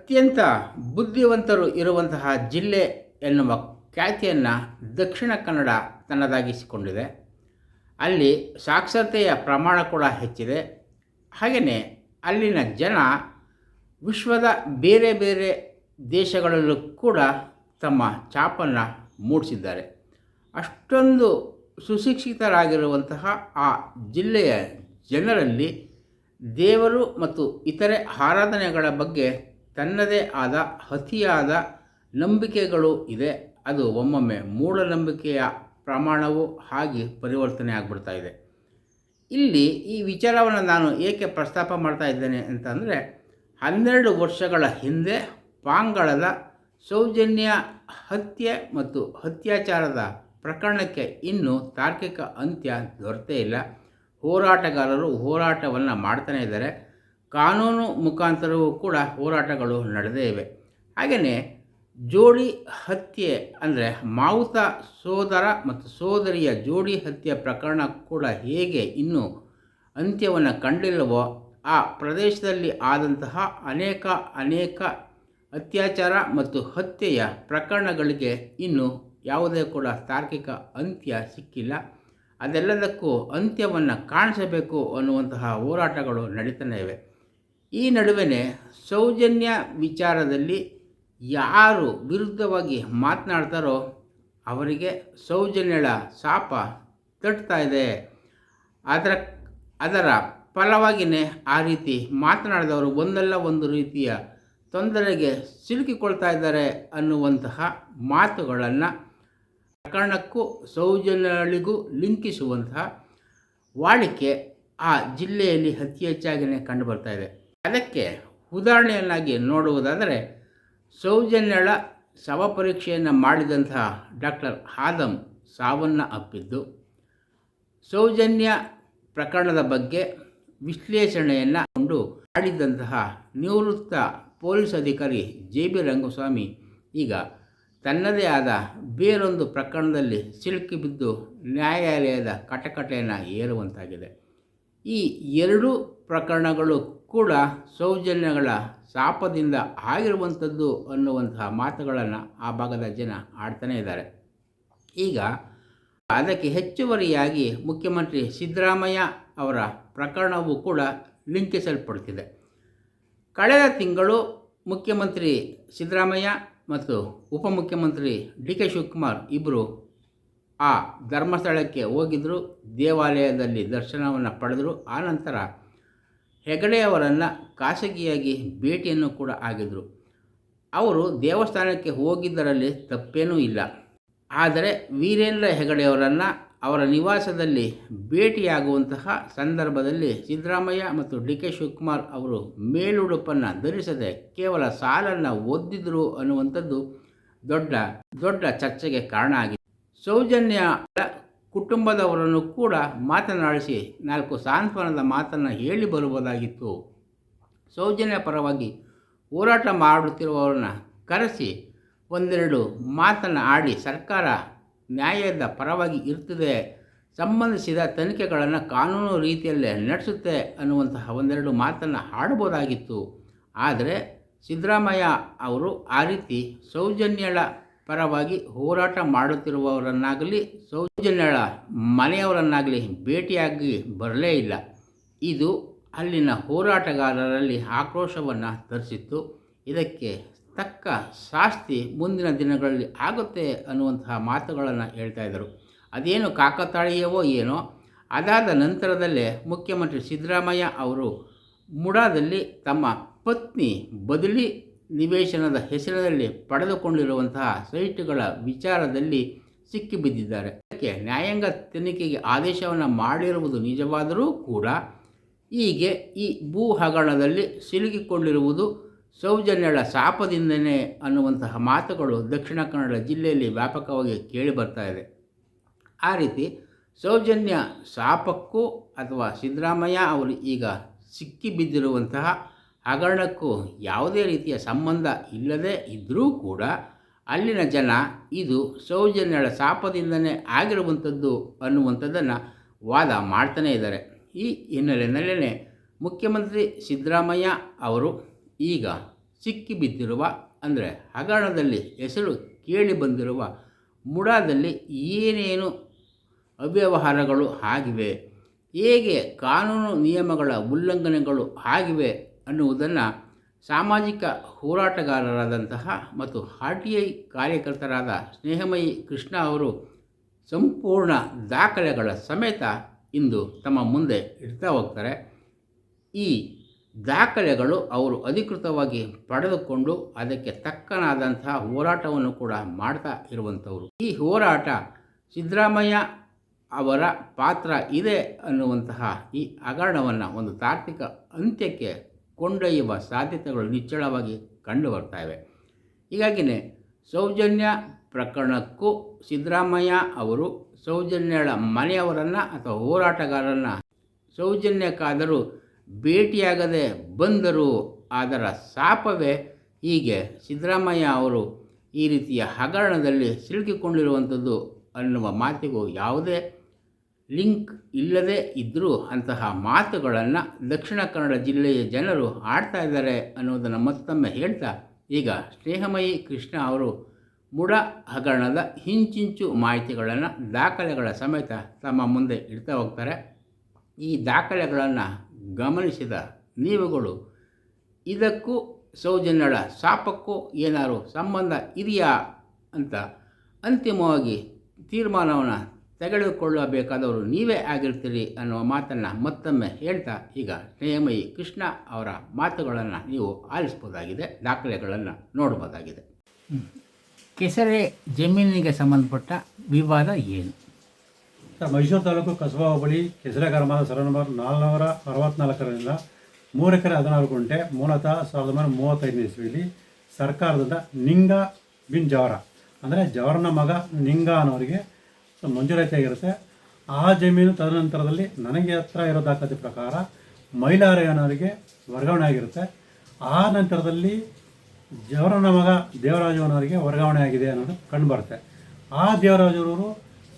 ಅತ್ಯಂತ ಬುದ್ಧಿವಂತರು ಇರುವಂತಹ ಜಿಲ್ಲೆ ಎನ್ನುವ ಖ್ಯಾತಿಯನ್ನು ದಕ್ಷಿಣ ಕನ್ನಡ ತನ್ನದಾಗಿಸಿಕೊಂಡಿದೆ. ಅಲ್ಲಿ ಸಾಕ್ಷರತೆಯ ಪ್ರಮಾಣ ಕೂಡ ಹೆಚ್ಚಿದೆ. ಹಾಗೆಯೇ ಅಲ್ಲಿನ ಜನ ವಿಶ್ವದ ಬೇರೆ ಬೇರೆ ದೇಶಗಳಲ್ಲೂ ಕೂಡ ತಮ್ಮ ಛಾಪನ್ನು ಮೂಡಿಸಿದ್ದಾರೆ. ಅಷ್ಟೊಂದು ಸುಶಿಕ್ಷಿತರಾಗಿರುವಂತಹ ಆ ಜಿಲ್ಲೆಯ ಜನರಲ್ಲಿ ದೇವರು ಮತ್ತು ಇತರೆ ಆರಾಧನೆಗಳ ಬಗ್ಗೆ ತನ್ನದೇ ಆದ ಅತಿಯಾದ ನಂಬಿಕೆಗಳು ಇದೆ. ಅದು ಒಮ್ಮೊಮ್ಮೆ ಮೂಢನಂಬಿಕೆಯ ಪ್ರಮಾಣವು ಹಾಗೆ ಪರಿವರ್ತನೆ ಆಗಿಬಿಡ್ತಾ ಇದೆ. ಇಲ್ಲಿ ಈ ವಿಚಾರವನ್ನು ನಾನು ಏಕೆ ಪ್ರಸ್ತಾಪ ಮಾಡ್ತಾ ಇದ್ದೇನೆ ಅಂತಂದರೆ, ಹನ್ನೆರಡು ವರ್ಷಗಳ ಹಿಂದೆ ಪಾಂಗಳದ ಸೌಜನ್ಯ ಹತ್ಯೆ ಮತ್ತು ಅತ್ಯಾಚಾರದ ಪ್ರಕರಣಕ್ಕೆ ಇನ್ನೂ ತಾರ್ಕಿಕ ಅಂತ್ಯ ದೊರೆತೇ ಇಲ್ಲ. ಹೋರಾಟಗಾರರು ಹೋರಾಟವನ್ನು ಮಾಡ್ತಾನೇ ಇದ್ದಾರೆ. ಕಾನೂನು ಮುಖಾಂತರವೂ ಕೂಡ ಹೋರಾಟಗಳು ನಡೆದೇ ಇವೆ. ಹಾಗೆಯೇ ಜೋಡಿ ಹತ್ಯೆ ಅಂದರೆ ಮಾವುತ ಸೋದರ ಮತ್ತು ಸೋದರಿಯ ಜೋಡಿ ಹತ್ಯೆ ಪ್ರಕರಣ ಕೂಡ ಹೇಗೆ ಇನ್ನೂ ಅಂತ್ಯವನ್ನು ಕಂಡಿಲ್ಲವೋ, ಆ ಪ್ರದೇಶದಲ್ಲಿ ಆದಂತಹ ಅನೇಕ ಅನೇಕ ಅತ್ಯಾಚಾರ ಮತ್ತು ಹತ್ಯೆಯ ಪ್ರಕರಣಗಳಿಗೆ ಇನ್ನೂ ಯಾವುದೇ ಕೂಡ ತಾರ್ಕಿಕ ಅಂತ್ಯ ಸಿಕ್ಕಿಲ್ಲ. ಅದೆಲ್ಲದಕ್ಕೂ ಅಂತ್ಯವನ್ನು ಕಾಣಿಸಬೇಕು ಅನ್ನುವಂತಹ ಹೋರಾಟಗಳು ನಡೀತಾನೆ ಇವೆ. ಈ ನಡುವೆ ಸೌಜನ್ಯ ವಿಚಾರದಲ್ಲಿ ಯಾರು ವಿರುದ್ಧವಾಗಿ ಮಾತನಾಡ್ತಾರೋ ಅವರಿಗೆ ಸೌಜನ್ಯಳ ಶಾಪ ತಟ್ತಾ ಇದೆ. ಅದರ ಅದರ ಫಲವಾಗಿಯೇ ಆ ರೀತಿ ಮಾತನಾಡಿದವರು ಒಂದಲ್ಲ ಒಂದು ರೀತಿಯ ತೊಂದರೆಗೆ ಸಿಲುಕಿಕೊಳ್ತಾ ಇದ್ದಾರೆ ಅನ್ನುವಂತಹ ಮಾತುಗಳನ್ನು ಪ್ರಕರಣಕ್ಕೂ ಸೌಜನ್ಯಗಳಿಗೂ ಲಿಂಕಿಸುವಂತಹ ವಾಡಿಕೆ ಆ ಜಿಲ್ಲೆಯಲ್ಲಿ ಅತಿ ಹೆಚ್ಚಾಗಿಯೇ ಕಂಡುಬರ್ತಾ ಇದೆ. ಅದಕ್ಕೆ ಉದಾಹರಣೆಯನ್ನಾಗಿ ನೋಡುವುದಾದರೆ ಸೌಜನ್ಯಳ ಶವ ಪರೀಕ್ಷೆಯನ್ನು ಮಾಡಿದಂತಹ ಡಾಕ್ಟರ್ ಆದಮ್ ಸಾವನ್ನು ಅಪ್ಪಿದ್ದು, ಸೌಜನ್ಯ ಪ್ರಕರಣದ ಬಗ್ಗೆ ವಿಶ್ಲೇಷಣೆಯನ್ನು ಕೊಂಡು ಮಾಡಿದಂತಹ ನಿವೃತ್ತ ಪೊಲೀಸ್ ಅಧಿಕಾರಿ ಜೆ ಬಿ ರಂಗಸ್ವಾಮಿ ಈಗ ತನ್ನದೇ ಆದ ಬೇರೊಂದು ಪ್ರಕರಣದಲ್ಲಿ ಸಿಲುಕಿ ಬಿದ್ದು ನ್ಯಾಯಾಲಯದ ಕಟಕಟೆಯನ್ನು ಏರುವಂತಾಗಿದೆ. ಈ ಎರಡೂ ಪ್ರಕರಣಗಳು ಕೂಡ ಸೌಜನ್ಯಗಳ ಶಾಪದಿಂದ ಆಗಿರುವಂಥದ್ದು ಅನ್ನುವಂತಹ ಮಾತುಗಳನ್ನು ಆ ಭಾಗದ ಜನ ಆಡ್ತಾನೆ ಇದ್ದಾರೆ. ಈಗ ಅದಕ್ಕೆ ಹೆಚ್ಚುವರಿಯಾಗಿ ಮುಖ್ಯಮಂತ್ರಿ ಸಿದ್ದರಾಮಯ್ಯ ಅವರ ಪ್ರಕರಣವೂ ಕೂಡ ಲಿಂಕಿಸಲ್ಪಡ್ತಿದೆ. ಕಳೆದ ತಿಂಗಳು ಮುಖ್ಯಮಂತ್ರಿ ಸಿದ್ದರಾಮಯ್ಯ ಮತ್ತು ಉಪಮುಖ್ಯಮಂತ್ರಿ ಡಿ ಕೆ ಶಿವಕುಮಾರ್ ಇಬ್ಬರು ಆ ಧರ್ಮಸ್ಥಳಕ್ಕೆ ಹೋಗಿದ್ದರು ದೇವಾಲಯದಲ್ಲಿ ದರ್ಶನವನ್ನು ಪಡೆದರು. ಆನಂತರ ಹೆಗಡೆಯವರನ್ನು ಖಾಸಗಿಯಾಗಿ ಭೇಟಿಯನ್ನು ಕೂಡ ಆಗಿದ್ದರು ಅವರು ದೇವಸ್ಥಾನಕ್ಕೆ ಹೋಗಿದ್ದರಲ್ಲಿ ತಪ್ಪೇನೂ ಇಲ್ಲ. ಆದರೆ ವೀರೇಂದ್ರ ಹೆಗಡೆಯವರನ್ನು ಅವರ ನಿವಾಸದಲ್ಲಿ ಭೇಟಿಯಾಗುವಂತಹ ಸಂದರ್ಭದಲ್ಲಿ ಸಿದ್ದರಾಮಯ್ಯ ಮತ್ತು ಡಿ ಕೆ ಶಿವಕುಮಾರ್ ಅವರು ಮೇಲುಡುಪನ್ನು ಧರಿಸದೆ ಕೇವಲ ಸಾಲನ್ನು ಒದ್ದಿದ್ರು ಅನ್ನುವಂಥದ್ದು ದೊಡ್ಡ ದೊಡ್ಡ ಚರ್ಚೆಗೆ ಕಾರಣ ಆಗಿದೆ. ಸೌಜನ್ಯ ಕುಟುಂಬದವರನ್ನು ಕೂಡ ಮಾತನಾಡಿಸಿ ನಾಲ್ಕು ಸಾಂತ್ವನದ ಮಾತನ್ನು ಹೇಳಿ ಬರುವುದಾಗಿತ್ತು. ಸೌಜನ್ಯ ಪರವಾಗಿ ಹೋರಾಟ ಮಾಡುತ್ತಿರುವವರನ್ನ ಕರೆಸಿ ಒಂದೆರಡು ಮಾತನ್ನು ಆಡಿ ಸರ್ಕಾರ ನ್ಯಾಯದ ಪರವಾಗಿ ಇರ್ತದೆ ಸಂಬಂಧಿಸಿದ ತನಿಖೆಗಳನ್ನು ಕಾನೂನು ರೀತಿಯಲ್ಲೇ ನಡೆಸುತ್ತೆ ಅನ್ನುವಂತಹ ಒಂದೆರಡು ಮಾತನ್ನು ಆಡ್ಬೋದಾಗಿತ್ತು ಆದರೆ ಸಿದ್ದರಾಮಯ್ಯ ಅವರು ಆ ರೀತಿ ಸೌಜನ್ಯಳ ಪರವಾಗಿ ಹೋರಾಟ ಮಾಡುತ್ತಿರುವವರನ್ನಾಗಲಿ, ಸೌಜನ್ಯಳ ಮನೆಯವರನ್ನಾಗಲಿ ಭೇಟಿಯಾಗಿ ಬರಲೇ ಇಲ್ಲ. ಇದು ಅಲ್ಲಿನ ಹೋರಾಟಗಾರರಲ್ಲಿ ಆಕ್ರೋಶವನ್ನು ತರಿಸಿತ್ತು. ಇದಕ್ಕೆ ತಕ್ಕ ಶಾಸ್ತಿ ಮುಂದಿನ ದಿನಗಳಲ್ಲಿ ಆಗುತ್ತೆ ಅನ್ನುವಂತಹ ಮಾತುಗಳನ್ನು ಹೇಳ್ತಾ ಇದ್ದರು. ಅದೇನು ಕಾಕತಾಳೀಯವೋ ಏನೋ. ಅದಾದ ನಂತರದಲ್ಲೇ ಮುಖ್ಯಮಂತ್ರಿ ಸಿದ್ದರಾಮಯ್ಯ ಅವರು ಮುಡಾದಲ್ಲಿ ತಮ್ಮ ಪತ್ನಿ ಬದಲಿ ನಿವೇಶನದ ಹೆಸರಿನಲ್ಲಿ ಪಡೆದುಕೊಂಡಿರುವಂತಹ ಸೈಟ್ಗಳ ವಿಚಾರದಲ್ಲಿ ಸಿಕ್ಕಿಬಿದ್ದಿದ್ದಾರೆ. ಅದಕ್ಕೆ ನ್ಯಾಯಾಂಗ ತನಿಖೆಗೆ ಆದೇಶವನ್ನು ಮಾಡಿರುವುದು ನಿಜವಾದರೂ ಕೂಡ ಹೀಗೆ ಈ ಭೂ ಹಗರಣದಲ್ಲಿ ಸಿಲುಕಿಕೊಂಡಿರುವುದು ಸೌಜನ್ಯಳ ಶಾಪದಿಂದನೇ ಅನ್ನುವಂತಹ ಮಾತುಗಳು ದಕ್ಷಿಣ ಕನ್ನಡ ಜಿಲ್ಲೆಯಲ್ಲಿ ವ್ಯಾಪಕವಾಗಿ ಕೇಳಿಬರ್ತಾ ಇದೆ. ಆ ರೀತಿ ಸೌಜನ್ಯ ಶಾಪಕ್ಕೂ ಅಥವಾ ಸಿದ್ದರಾಮಯ್ಯ ಅವರು ಈಗ ಸಿಕ್ಕಿಬಿದ್ದಿರುವಂತಹ ಹಗರಣಕ್ಕೂ ಯಾವುದೇ ರೀತಿಯ ಸಂಬಂಧ ಇಲ್ಲದೇ ಇದ್ದರೂ ಕೂಡ ಅಲ್ಲಿನ ಜನ ಇದು ಸೌಜನ್ಯಳ ಶಾಪದಿಂದನೇ ಆಗಿರುವಂಥದ್ದು ಅನ್ನುವಂಥದ್ದನ್ನು ವಾದ ಮಾಡ್ತಾನೇ ಇದ್ದಾರೆ. ಈ ಹಿನ್ನೆಲೆಯಲ್ಲೇ ಮುಖ್ಯಮಂತ್ರಿ ಸಿದ್ದರಾಮಯ್ಯ ಅವರು ಈಗ ಸಿಕ್ಕಿಬಿದ್ದಿರುವ ಅಂದರೆ ಹಗರಣದಲ್ಲಿ ಹೆಸರು ಕೇಳಿ ಬಂದಿರುವ ಮುಡಾದಲ್ಲಿ ಏನೇನು ಅವ್ಯವಹಾರಗಳು ಆಗಿವೆ, ಹೇಗೆ ಕಾನೂನು ನಿಯಮಗಳ ಉಲ್ಲಂಘನೆಗಳು ಆಗಿವೆ ಅನ್ನುವುದನ್ನು ಸಾಮಾಜಿಕ ಹೋರಾಟಗಾರರಾದಂತಹ ಮತ್ತು ಆರ್ ಟಿ ಐ ಕಾರ್ಯಕರ್ತರಾದ ಸ್ನೇಹಮಯಿ ಕೃಷ್ಣ ಅವರು ಸಂಪೂರ್ಣ ದಾಖಲೆಗಳ ಸಮೇತ ಇಂದು ತಮ್ಮ ಮುಂದೆ ಇಡ್ತಾ ಹೋಗ್ತಾರೆ. ಈ ದಾಖಲೆಗಳು ಅವರು ಅಧಿಕೃತವಾಗಿ ಪಡೆದುಕೊಂಡು ಅದಕ್ಕೆ ತಕ್ಕನಾದಂತಹ ಹೋರಾಟವನ್ನು ಕೂಡ ಮಾಡ್ತಾ ಇರುವಂಥವರು. ಈ ಹೋರಾಟ ಸಿದ್ದರಾಮಯ್ಯ ಅವರ ಪಾತ್ರ ಇದೆ ಅನ್ನುವಂತಹ ಈ ಹಗರಣವನ್ನು ಒಂದು ತಾರ್ಕಿಕ ಅಂತ್ಯಕ್ಕೆ ಕೊಂಡೊಯ್ಯುವ ಸಾಧ್ಯತೆಗಳು ನಿಚ್ಚಳವಾಗಿ ಕಂಡು ಬರ್ತಾಯಿವೆ. ಇವೆ ಹೀಗಾಗಿಯೇ ಸೌಜನ್ಯ ಪ್ರಕರಣಕ್ಕೂ ಸಿದ್ದರಾಮಯ್ಯ ಅವರು ಸೌಜನ್ಯಳ ಮನೆಯವರನ್ನು ಅಥವಾ ಹೋರಾಟಗಾರರನ್ನು ಸೌಜನ್ಯಕ್ಕಾದರೂ ಭೇಟಿಯಾಗದೆ ಬಂದರು ಅದರ ಶಾಪವೇ ಹೀಗೆ ಸಿದ್ದರಾಮಯ್ಯ ಅವರು ಈ ರೀತಿಯ ಹಗರಣದಲ್ಲಿ ಸಿಲುಕಿಕೊಂಡಿರುವಂಥದ್ದು ಅನ್ನುವ ಮಾತಿಗೂ ಯಾವುದೇ ಲಿಂಕ್ ಇಲ್ಲದೇ ಇದ್ದರೂ ಅಂತಹ ಮಾತುಗಳನ್ನು ದಕ್ಷಿಣ ಕನ್ನಡ ಜಿಲ್ಲೆಯ ಜನರು ಆಡ್ತಾ ಇದ್ದಾರೆ ಅನ್ನೋದನ್ನು ಮತ್ತೊಮ್ಮೆ ಹೇಳ್ತಾ, ಈಗ ಸ್ನೇಹಮಯಿ ಕೃಷ್ಣ ಅವರು ಮುಡ ಹಗರಣದ ಹಿಂಚಿಂಚು ಮಾಹಿತಿಗಳನ್ನು ದಾಖಲೆಗಳ ಸಮೇತ ತಮ್ಮ ಮುಂದೆ ಇಡ್ತಾ ಹೋಗ್ತಾರೆ. ಈ ದಾಖಲೆಗಳನ್ನು ಗಮನಿಸಿದ ನೀವುಗಳು, ಇದಕ್ಕೂ ಸೌಜನ್ಯಳ ಶಾಪಕ್ಕೂ ಏನಾದರೂ ಸಂಬಂಧ ಇದೆಯಾ ಅಂತ ಅಂತಿಮವಾಗಿ ತೀರ್ಮಾನವನ್ನು ತೆಗೆದುಕೊಳ್ಳಬೇಕಾದವರು ನೀವೇ ಆಗಿರ್ತೀರಿ ಅನ್ನುವ ಮಾತನ್ನು ಮತ್ತೊಮ್ಮೆ ಹೇಳ್ತಾ ಈಗ ಸ್ನೇಹಮಯಿ ಕೃಷ್ಣ ಅವರ ಮಾತುಗಳನ್ನು ನೀವು ಆಲಿಸ್ಬೋದಾಗಿದೆ ದಾಖಲೆಗಳನ್ನು ನೋಡ್ಬೋದಾಗಿದೆ. ಕೆಸರೆ ಜಮೀನಿಗೆ ಸಂಬಂಧಪಟ್ಟ ವಿವಾದ ಏನು? ಸರ್ ಮೈಸೂರು ತಾಲೂಕು ಕಸಬಾ ಹೋಬಳಿ ಕೆಸರೆ ಗ್ರಾಮದ ಸರ ನಂಬರ್ ನಾಲ್ನೂರ ಅರವತ್ನಾಲ್ಕರಿಂದ ಮೂರು ಎಕರೆ ಹದಿನಾರು ಗುಂಟೆ ಮೂಲತಃ ಸಾವಿರದ ಒಂಬೈನೂರ ಮೂವತ್ತೈದನೇ ಇಸ್ವಿಯಲ್ಲಿ ಸರ್ಕಾರದಿಂದ ನಿಂಗ ಬಿನ್ ಜವರ. ಅಂದರೆ ಜವರನ ಮಗ ನಿಂಗ ಅನ್ನೋರಿಗೆ ಮಂಜೂರಾತಿಯಾಗಿರುತ್ತೆ ಆ ಜಮೀನು ತದನಂತರದಲ್ಲಿ ನನಗೆ ಹತ್ರ ಇರೋ ದಾಖಲಾತಿ ಪ್ರಕಾರ ಮೈಲಾರಯ್ಯನವರಿಗೆ ವರ್ಗಾವಣೆ ಆಗಿರುತ್ತೆ. ಆ ನಂತರದಲ್ಲಿ ಜವರನ ಮಗ ದೇವರಾಜವನವರಿಗೆ ವರ್ಗಾವಣೆ ಆಗಿದೆ ಅನ್ನೋದು ಕಂಡುಬರುತ್ತೆ ಆ ದೇವರಾಜರವರು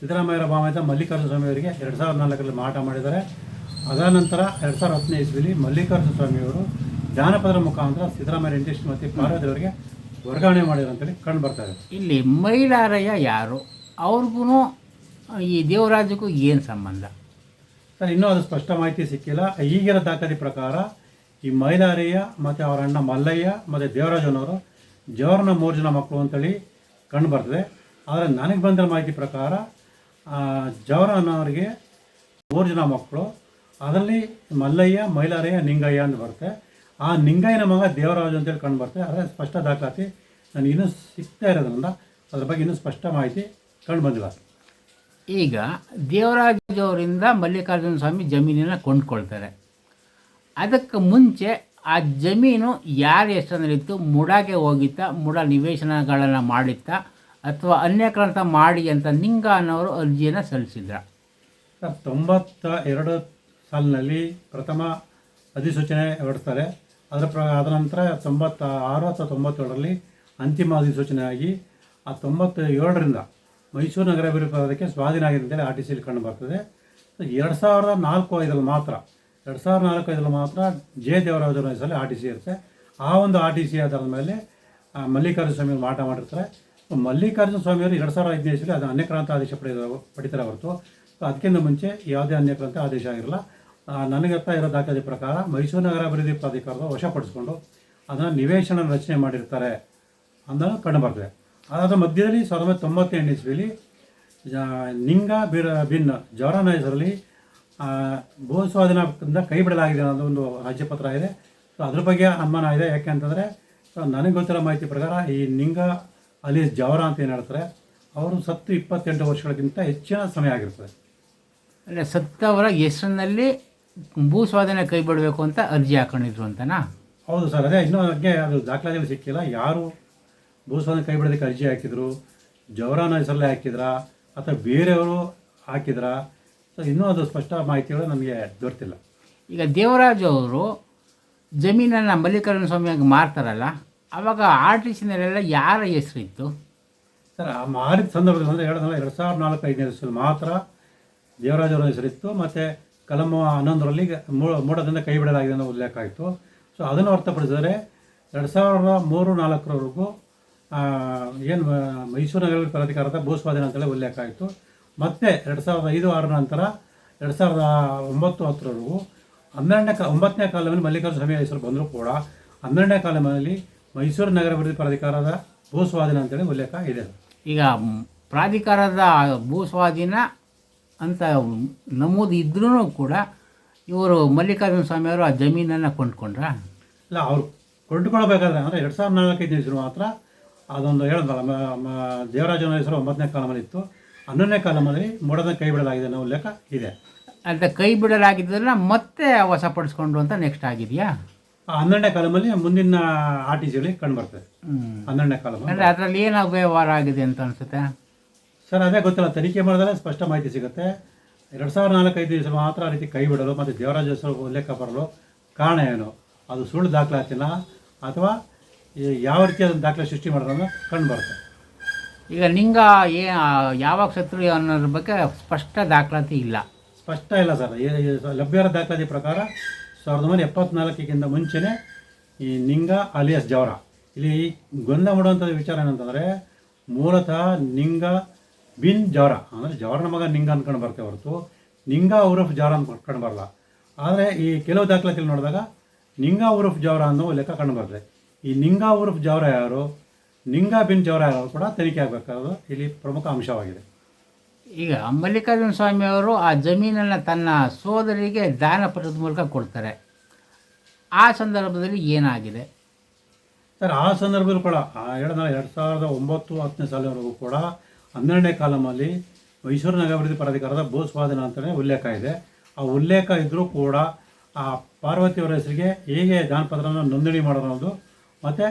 ಸಿದ್ದರಾಮಯ್ಯರ ಭಾವಿತ ಮಲ್ಲಿಕಾರ್ಜುನ ಸ್ವಾಮಿಯವರಿಗೆ ಎರಡು ಸಾವಿರದ ನಾಲ್ಕರಲ್ಲಿ ಮಾಟ ಮಾಡಿದ್ದಾರೆ. ಅದರ ನಂತರ ಎರಡು ಸಾವಿರದ ಹತ್ತನೇ ಇಸ್ವಿಲಿ ಮಲ್ಲಿಕಾರ್ಜುನ ಸ್ವಾಮಿಯವರು ಜಾನಪದರ ಮುಖಾಂತರ ಸಿದ್ದರಾಮಯ್ಯ ಇಂಡಸ್ಟ್ರಿ ಮತ್ತು ಪಾರ್ವತಿಯವರಿಗೆ ವರ್ಗಾವಣೆ ಮಾಡಿದ್ರು ಅಂತೇಳಿ ಕಂಡು ಬರ್ತಾ ಇದೆ. ಇಲ್ಲಿ ಮೈಲಾರಯ್ಯ ಯಾರು? ಅವ್ರಿಗೂ ಈ ದೇವರಾಜಕ್ಕೂ ಏನು ಸಂಬಂಧ? ಸರ್ ಇನ್ನೂ ಅದು ಸ್ಪಷ್ಟ ಮಾಹಿತಿ ಸಿಕ್ಕಿಲ್ಲ. ಈಗಿರೋ ದಾಖಲೆ ಪ್ರಕಾರ ಈ ಮೈಲಾರಯ್ಯ ಮತ್ತು ಅವರ ಅಣ್ಣ ಮಲ್ಲಯ್ಯ ಮತ್ತು ದೇವರಾಜನವರು ಜವರನ ಮೂರು ಜನ ಮಕ್ಕಳು ಅಂತೇಳಿ ಕಂಡು ಬರ್ತದೆ. ಆದರೆ ನನಗೆ ಬಂದಿರೋ ಮಾಹಿತಿ ಪ್ರಕಾರ ಆ, ಜವರ ಅನ್ನೋರಿಗೆ ಮೂರು ಜನ ಮಕ್ಕಳು. ಅದರಲ್ಲಿ ಮಲ್ಲಯ್ಯ ಮೈಲಾರಯ್ಯ ನಿಂಗಯ್ಯ ಅಂತ ಬರುತ್ತೆ. ಆ ನಿಂಗಯ್ಯನ ಮಗ ದೇವರಾಜು ಅಂತೇಳಿ ಕಂಡು ಬರ್ತದೆ ಆದರೆ ಸ್ಪಷ್ಟ ದಾಖಲಾತಿ ನನಗೆ ಇನ್ನೂ ಸಿಗ್ತಾ ಇರೋದ್ರಿಂದ ಅದ್ರ ಬಗ್ಗೆ ಇನ್ನೂ ಸ್ಪಷ್ಟ ಮಾಹಿತಿ ಕಂಡು ಬಂದಿಲ್ಲ. ಈಗ ದೇವರಾಜವರಿಂದ ಮಲ್ಲಿಕಾರ್ಜುನ ಸ್ವಾಮಿ ಜಮೀನನ್ನು ಕೊಂಡ್ಕೊಳ್ತಾರೆ. ಅದಕ್ಕೆ ಮುಂಚೆ ಆ ಜಮೀನು ಯಾರ ಹೆಸರಿನಲ್ಲಿತ್ತು ಮುಡಾಗೆ ಹೋಗಿತ್ತಾ, ಮುಡ ನಿವೇಶನಗಳನ್ನು ಮಾಡಿತ್ತಾ, ಅಥವಾ ಅನ್ಯಕ್ರಾಂತ ಮಾಡಿ ಅಂತ ನಿಂಗ ಅನ್ನೋರು ಅರ್ಜಿಯನ್ನು ಸಲ್ಲಿಸಿದ್ರ. ಸರ್ ತೊಂಬತ್ತ ಎರಡು ಸಾಲಿನಲ್ಲಿ ಪ್ರಥಮ ಅಧಿಸೂಚನೆ ಹೊರಡ್ತಾರೆ. ಅದರ ಪ್ರ ಅದರ ನಂತರ ತೊಂಬತ್ತ ಆರು ಅಥವಾ ತೊಂಬತ್ತೇಳರಲ್ಲಿ ಅಂತಿಮ ಅಧಿಸೂಚನೆ ಆಗಿ ಆ ತೊಂಬತ್ತ ಏಳರಿಂದ ಮೈಸೂರು ನಗರ ಅಭಿವೃದ್ಧಿ ಪ್ರಾಧಿಕಾರಕ್ಕೆ ಸ್ವಾಧೀನ ಆಗಿದೆ ಅಂತೇಳಿ ಆರ್ ಟಿ ಸಿಲಿ ಕಂಡು ಬರ್ತದೆ. ಎರಡು ಸಾವಿರದ ನಾಲ್ಕು ಐದರಲ್ಲಿ ಮಾತ್ರ, ಎರಡು ಸಾವಿರದ ನಾಲ್ಕು ಐದರಲ್ಲಿ ಮಾತ್ರ ಜೆ ದೇವರಾಜರ ಹೆಸರಲ್ಲಿ ಆರ್ ಟಿ ಸಿ ಇರುತ್ತೆ. ಆ ಒಂದು ಆರ್ ಟಿ ಸಿ ಆಧಾರದ ಮೇಲೆ ಮಲ್ಲಿಕಾರ್ಜುನ ಸ್ವಾಮಿ ಮಾಟ ಮಾಡಿರ್ತಾರೆ. ಮಲ್ಲಿಕಾರ್ಜುನ ಸ್ವಾಮಿಯವರು ಎರಡು ಸಾವಿರದ ಐದನೇ ಇಸ್ವಿಲಿ ಅದು ಅನ್ಯಕ್ರಾಂತ ಆದೇಶ ಪಡೆದ ಪಡಿತಾರೆ ಹೊರತು ಅದಕ್ಕಿಂತ ಮುಂಚೆ ಯಾವುದೇ ಅನ್ಯಕ್ರಾಂತ ಆದೇಶ ಆಗಿರಲ್ಲ. ನನಗೆ ಅರ್ಥ ಇರೋ ದಾಖಲೆ ಪ್ರಕಾರ ಮೈಸೂರು ನಗರ ಅಭಿವೃದ್ಧಿ ಪ್ರಾಧಿಕಾರದ ವಶಪಡಿಸ್ಕೊಂಡು ಅದನ್ನು ನಿವೇಶನ ರಚನೆ ಮಾಡಿರ್ತಾರೆ ಅನ್ನೋದು ಕಂಡು ಬರ್ತದೆ. ಅದಾದ ಮಧ್ಯದಲ್ಲಿ ಸಾವಿರದ ಒಂಬೈನೂರ ತೊಂಬತ್ತೆಂಟು ಇಸ್ವಿಲಿ ಜ- ನಿಂಗ ಬಿರ ಬಿನ್ ಜವರಾನ ಹೆಸರಲ್ಲಿ ಭೂ ಸ್ವಾಧೀನದಿಂದ ಕೈ ಬಿಡಲಾಗಿದೆ ಅನ್ನೋದು ಒಂದು ರಾಜ್ಯಪತ್ರ ಇದೆ. ಸೊ ಅದ್ರ ಬಗ್ಗೆ ಅನುಮಾನ ಇದೆ. ಯಾಕೆ ಅಂತಂದರೆ ಸೊ ನನಗೆ ಗೊತ್ತಿರೋ ಮಾಹಿತಿ ಪ್ರಕಾರ ಈ ನಿಂಗ ಅಲ್ಲಿ ಜವರ ಅಂತ ಏನು ಹೇಳ್ತಾರೆ ಅವರು ಸತ್ತು ಇಪ್ಪತ್ತೆಂಟು ವರ್ಷಗಳಿಗಿಂತ ಹೆಚ್ಚಿನ ಸಮಯ ಆಗಿರ್ತದೆ. ಅಂದರೆ ಸತ್ತವರ ಹೆಸರಿನಲ್ಲಿ ಭೂ ಸ್ವಾಧೀನ ಕೈ ಬಿಡಬೇಕು ಅಂತ ಅರ್ಜಿ ಹಾಕೊಂಡಿದ್ರು ಅಂತನಾ? ಹೌದು ಸರ್ ಅದೇ ಇನ್ನೂ ಅದಕ್ಕೆ ಅದು ದಾಖಲಾತಿಗಳು ಸಿಕ್ಕಿಲ್ಲ. ಯಾರು ಭೂಸ್ವಾಮಿ ಕೈ ಬಿಡೋದಕ್ಕೆ ಅರ್ಜಿ ಹಾಕಿದ್ರು ಜವರಾನ ಹೆಸರಲ್ಲೇ ಹಾಕಿದ್ರಾ ಅಥವಾ ಬೇರೆಯವರು ಹಾಕಿದ್ರಾ? ಸೊ ಇನ್ನೂ ಅದು ಸ್ಪಷ್ಟ ಮಾಹಿತಿಗಳು ನಮಗೆ ದೊರೆತಿಲ್ಲ. ಈಗ ದೇವರಾಜ್ ಅವರು ಜಮೀನನ್ನು ಮಲ್ಲಿಕಾರ್ಜುನ ಸ್ವಾಮಿಯಾಗಿ ಮಾರ್ತಾರಲ್ಲ ಆವಾಗ ಆರ್ ಟಿ ಸಿನಲ್ಲೆಲ್ಲ ಯಾರ ಹೆಸರಿತ್ತು ಸರ್ ಆ ಮಾರಿದ ಸಂದರ್ಭದಲ್ಲಿ ಅಂದರೆ ಹೇಳಿದ್ನಲ್ಲ ಎರಡು ಸಾವಿರದ ನಾಲ್ಕು ಐದನೇ ವರ್ಷದಲ್ಲಿ ಮಾತ್ರ ದೇವರಾಜವರ ಹೆಸರಿತ್ತು ಮತ್ತು ಕಲಮ ಹನ್ನೊಂದರಲ್ಲಿ ಮೂಡ ಮೂಡದಿಂದ ಕೈ ಬಿಡಲಾಗಿದೆ ಅನ್ನೋ ಉಲ್ಲೇಖ ಆಯಿತು ಸೊ ಅದನ್ನು ಹೊರತುಪಡಿಸಿದರೆ ಎರಡು ಸಾವಿರದ ಮೂರು ನಾಲ್ಕರವರೆಗೂ ಏನು ಮೈಸೂರು ನಗರ ಪ್ರಾಧಿಕಾರದ ಭೂಸ್ವಾಧೀನ ಅಂತೇಳಿ ಉಲ್ಲೇಖ ಆಯಿತು. ಮತ್ತು ಎರಡು ಸಾವಿರದ ಐದು ಆರು ನಂತರ ಎರಡು ಸಾವಿರದ ಒಂಬತ್ತು ಹತ್ತರವರೆಗೂ ಹನ್ನೆರಡನೇ ಕಾ ಒಂಬತ್ತನೇ ಕಾಲದಲ್ಲಿ ಮಲ್ಲಿಕಾರ್ಜುನ ಸ್ವಾಮಿ ಹೆಸರು ಬಂದರೂ ಕೂಡ ಹನ್ನೆರಡನೇ ಕಾಲಮಲ್ಲಿ ಮೈಸೂರು ನಗರ ಅಭಿವೃದ್ಧಿ ಪ್ರಾಧಿಕಾರದ ಭೂಸ್ವಾಧೀನ ಅಂತೇಳಿ ಉಲ್ಲೇಖ ಇದೆ. ಈಗ ಪ್ರಾಧಿಕಾರದ ಭೂ ಸ್ವಾಧೀನ ಅಂತ ನಮೂದು ಇದ್ರೂ ಕೂಡ ಇವರು ಮಲ್ಲಿಕಾರ್ಜುನ ಸ್ವಾಮಿಯವರು ಆ ಜಮೀನನ್ನು ಕೊಂಡ್ಕೊಂಡ್ರ? ಇಲ್ಲ ಅವರು ಕೊಂಡ್ಕೊಳ್ಬೇಕಾದ್ರೆ ಅಂದರೆ ಎರಡು ಸಾವಿರದ ನಾಲ್ಕೈದು ಹೆಸರು ಮಾತ್ರ ಅದೊಂದು ಹೇಳಿದ್ನಲ್ಲ ಮ- ಮ- ದೇವರಾಜನ ಹೆಸರು ಒಂಬತ್ತನೇ ಕಾಲಮಲ್ಲಿ ಇತ್ತು ಹನ್ನೊಂದನೇ ಕಾಲಮಲ್ಲಿ ಮೂಡದ ಕೈ ಬಿಡಲಾಗಿದೆ ಅನ್ನೋ ಉಲ್ಲೇಖ ಇದೆ. ಅಂದರೆ ಕೈ ಬಿಡಲಾಗಿದ್ದನ್ನ ಮತ್ತೆ ವಶಪಡಿಸ್ಕೊಂಡು ಅಂತ ನೆಕ್ಸ್ಟ್ ಆಗಿದೆಯಾ? ಹನ್ನೆರಡನೇ ಕಾಲಮಲ್ಲಿ ಮುಂದಿನ ಆರ್ ಟಿ ಸಿಲಿ ಕಂಡು ಬರ್ತದೆ. ಹನ್ನೆರಡನೇ ಕಾಲಮ ಅಂದರೆ ಅದರಲ್ಲಿ ಏನು ಅವ್ಯವಹಾರ ಆಗಿದೆ ಅಂತ ಅನಿಸುತ್ತೆ? ಸರ್ ಅದೇ ಗೊತ್ತಿಲ್ಲ. ತನಿಖೆ ಮಾಡಿದ್ರೆ ಸ್ಪಷ್ಟ ಮಾಹಿತಿ ಸಿಗುತ್ತೆ. ಎರಡು ಸಾವಿರದ ನಾಲ್ಕೈದು ದಿವಸ ಮಾತ್ರ ಆ ರೀತಿ ಕೈ ಬಿಡಲು ಮತ್ತು ದೇವರಾಜ ಹೆಸರು ಉಲ್ಲೇಖ ಬರಲು ಕಾರಣ ಏನು? ಅದು ಸುಳ್ಳು ದಾಖಲಾತಿನ ಅಥವಾ ಯಾವ ರೀತಿಯಾದ ದಾಖಲೆ ಸೃಷ್ಟಿ ಮಾಡೋದನ್ನು ಕಂಡು ಬರುತ್ತೆ. ಈಗ ನಿಂಗ ಏ ಯಾವಾಗ ಸತ್ರು ಅನ್ನೋದ್ರ ಬಗ್ಗೆ ಸ್ಪಷ್ಟ ದಾಖಲಾತಿ ಇಲ್ಲ. ಸ್ಪಷ್ಟ ಇಲ್ಲ ಸರ್. ಲಭ್ಯ ಇರೋ ಲಭ್ಯರ ದಾಖಲಾತಿ ಪ್ರಕಾರ ಸಾವಿರದ ಒಂಬೈನೂರ ಎಪ್ಪತ್ನಾಲ್ಕಕ್ಕಿಂತ ಮುಂಚೆನೇ ಈ ನಿಂಗ ಅಲಿಯಸ್ ಜವರ. ಇಲ್ಲಿ ಗೊಂದ ಮಾಡುವಂಥ ವಿಚಾರ ಏನಂತಂದರೆ ಮೂಲತಃ ನಿಂಗ ಬಿನ್ ಜವರ. ಅಂದರೆ ಜವರನ ಮಗ ನಿಂಗ ಅಂದ್ಕೊಂಡು ಬರ್ತೇವೆ ಹೊರತು. ನಿಂಗ ಉರುಫ್ ಜವರ ಅಂತ ಕಂಡು ಬರಲ್ಲ. ಆದರೆ ಈ ಕೆಲವು ದಾಖಲಾತಿಯಲ್ಲಿ ನೋಡಿದಾಗ ನಿಂಗ ಉರುಫ್ ಜವರ ಅನ್ನೋ ಲೆಕ್ಕ ಕಂಡು ಬರ್ತದೆ. ಈ ನಿಂಗಾ ಉರ್ಫ್ ಜವರ ಯಾರು ನಿಂಗ ಬಿನ್ ಜವರ ಯಾರು ಕೂಡ ತನಿಖೆ ಆಗಬೇಕಾದ ಇಲ್ಲಿ ಪ್ರಮುಖ ಅಂಶವಾಗಿದೆ. ಈಗ ಮಲ್ಲಿಕಾರ್ಜುನ ಸ್ವಾಮಿಯವರು ಆ ಜಮೀನನ್ನು ತನ್ನ ಸೋದರಿಗೆ ದಾನ ಪಡೆದ ಮೂಲಕ ಕೊಡ್ತಾರೆ. ಆ ಸಂದರ್ಭದಲ್ಲಿ ಏನಾಗಿದೆ? ಸರ್ ಆ ಸಂದರ್ಭದಲ್ಲಿ ಕೂಡ ಹೇಳಿದ ಎರಡು ಸಾವಿರದ ಒಂಬತ್ತು ಹತ್ತನೇ ಸಾಲವರೆಗೂ ಕೂಡ ಹನ್ನೆರಡನೇ ಕಾಲಮಲ್ಲಿ ಮೈಸೂರು ನಗರಾಭಿವೃದ್ಧಿ ಪ್ರಾಧಿಕಾರದ ಭೂ ಸ್ವಾಧೀನ ಅಂತಲೇ ಉಲ್ಲೇಖ ಇದೆ. ಆ ಉಲ್ಲೇಖ ಇದ್ದರೂ ಕೂಡ ಆ ಪಾರ್ವತಿಯವರ ಹೆಸರಿಗೆ ಹೇಗೆ ದಾನಪತ್ರವನ್ನು ನೋಂದಣಿ ಮಾಡೋದು ಅನ್ನೋದು ಮತ್ತು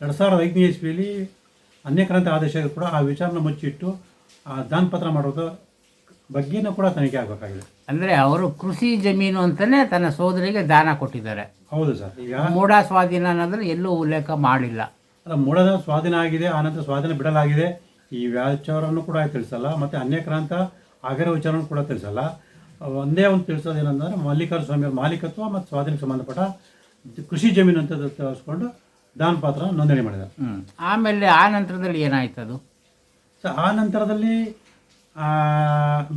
ಎರಡು ಸಾವಿರದ ಐದನೇ ಇಸ್ವಿಯಲ್ಲಿ ಅನ್ಯಕ್ರಾಂತಿ ಆದೇಶ ಕೂಡ ಆ ವಿಚಾರನ ಮುಚ್ಚಿಟ್ಟು ಆ ದಾನಪತ್ರ ಮಾಡೋದು ಬಗ್ಗೆನೂ ಕೂಡ ತನಿಖೆ ಆಗಬೇಕಾಗಿದೆ. ಅಂದರೆ ಅವರು ಕೃಷಿ ಜಮೀನು ಅಂತಲೇ ತನ್ನ ಸೋದರಿಗೆ ದಾನ ಕೊಟ್ಟಿದ್ದಾರೆ. ಹೌದು ಸರ್. ಈಗ ಮೂಢ ಸ್ವಾಧೀನ ಅನ್ನೋದ್ರೆ ಎಲ್ಲೂ ಉಲ್ಲೇಖ ಮಾಡಿಲ್ಲ. ಅಲ್ಲ ಮೂಡದ ಸ್ವಾಧೀನ ಆಗಿದೆ ಆನಂತರ ಸ್ವಾಧೀನ ಬಿಡಲಾಗಿದೆ. ಈ ವ್ಯಾಚಾರವನ್ನು ಕೂಡ ತಿಳಿಸಲ್ಲ ಮತ್ತು ಅನ್ಯಕ್ರಾಂತ ಆಗಿರೋ ವಿಚಾರವನ್ನು ಕೂಡ ತಿಳಿಸಲ್ಲ. ಒಂದೇ ಒಂದು ತಿಳಿಸೋದು ಮಲ್ಲಿಕಾರ್ಜುನ ಸ್ವಾಮಿಯ ಮಾಲೀಕತ್ವ ಮತ್ತು ಸ್ವಾಧೀನಕ್ಕೆ ಸಂಬಂಧಪಟ್ಟ ಕೃಷಿ ಜಮೀನು ಅಂತ ತೋರಿಸ್ಕೊಂಡು ದಾನ ಪಾತ್ರ ನೋಂದಣಿ ಮಾಡಿದ. ಆಮೇಲೆ ಆ ನಂತರದಲ್ಲಿ ಏನಾಯ್ತು ಅದು? ಸೊ ಆ ನಂತರದಲ್ಲಿ ಆ,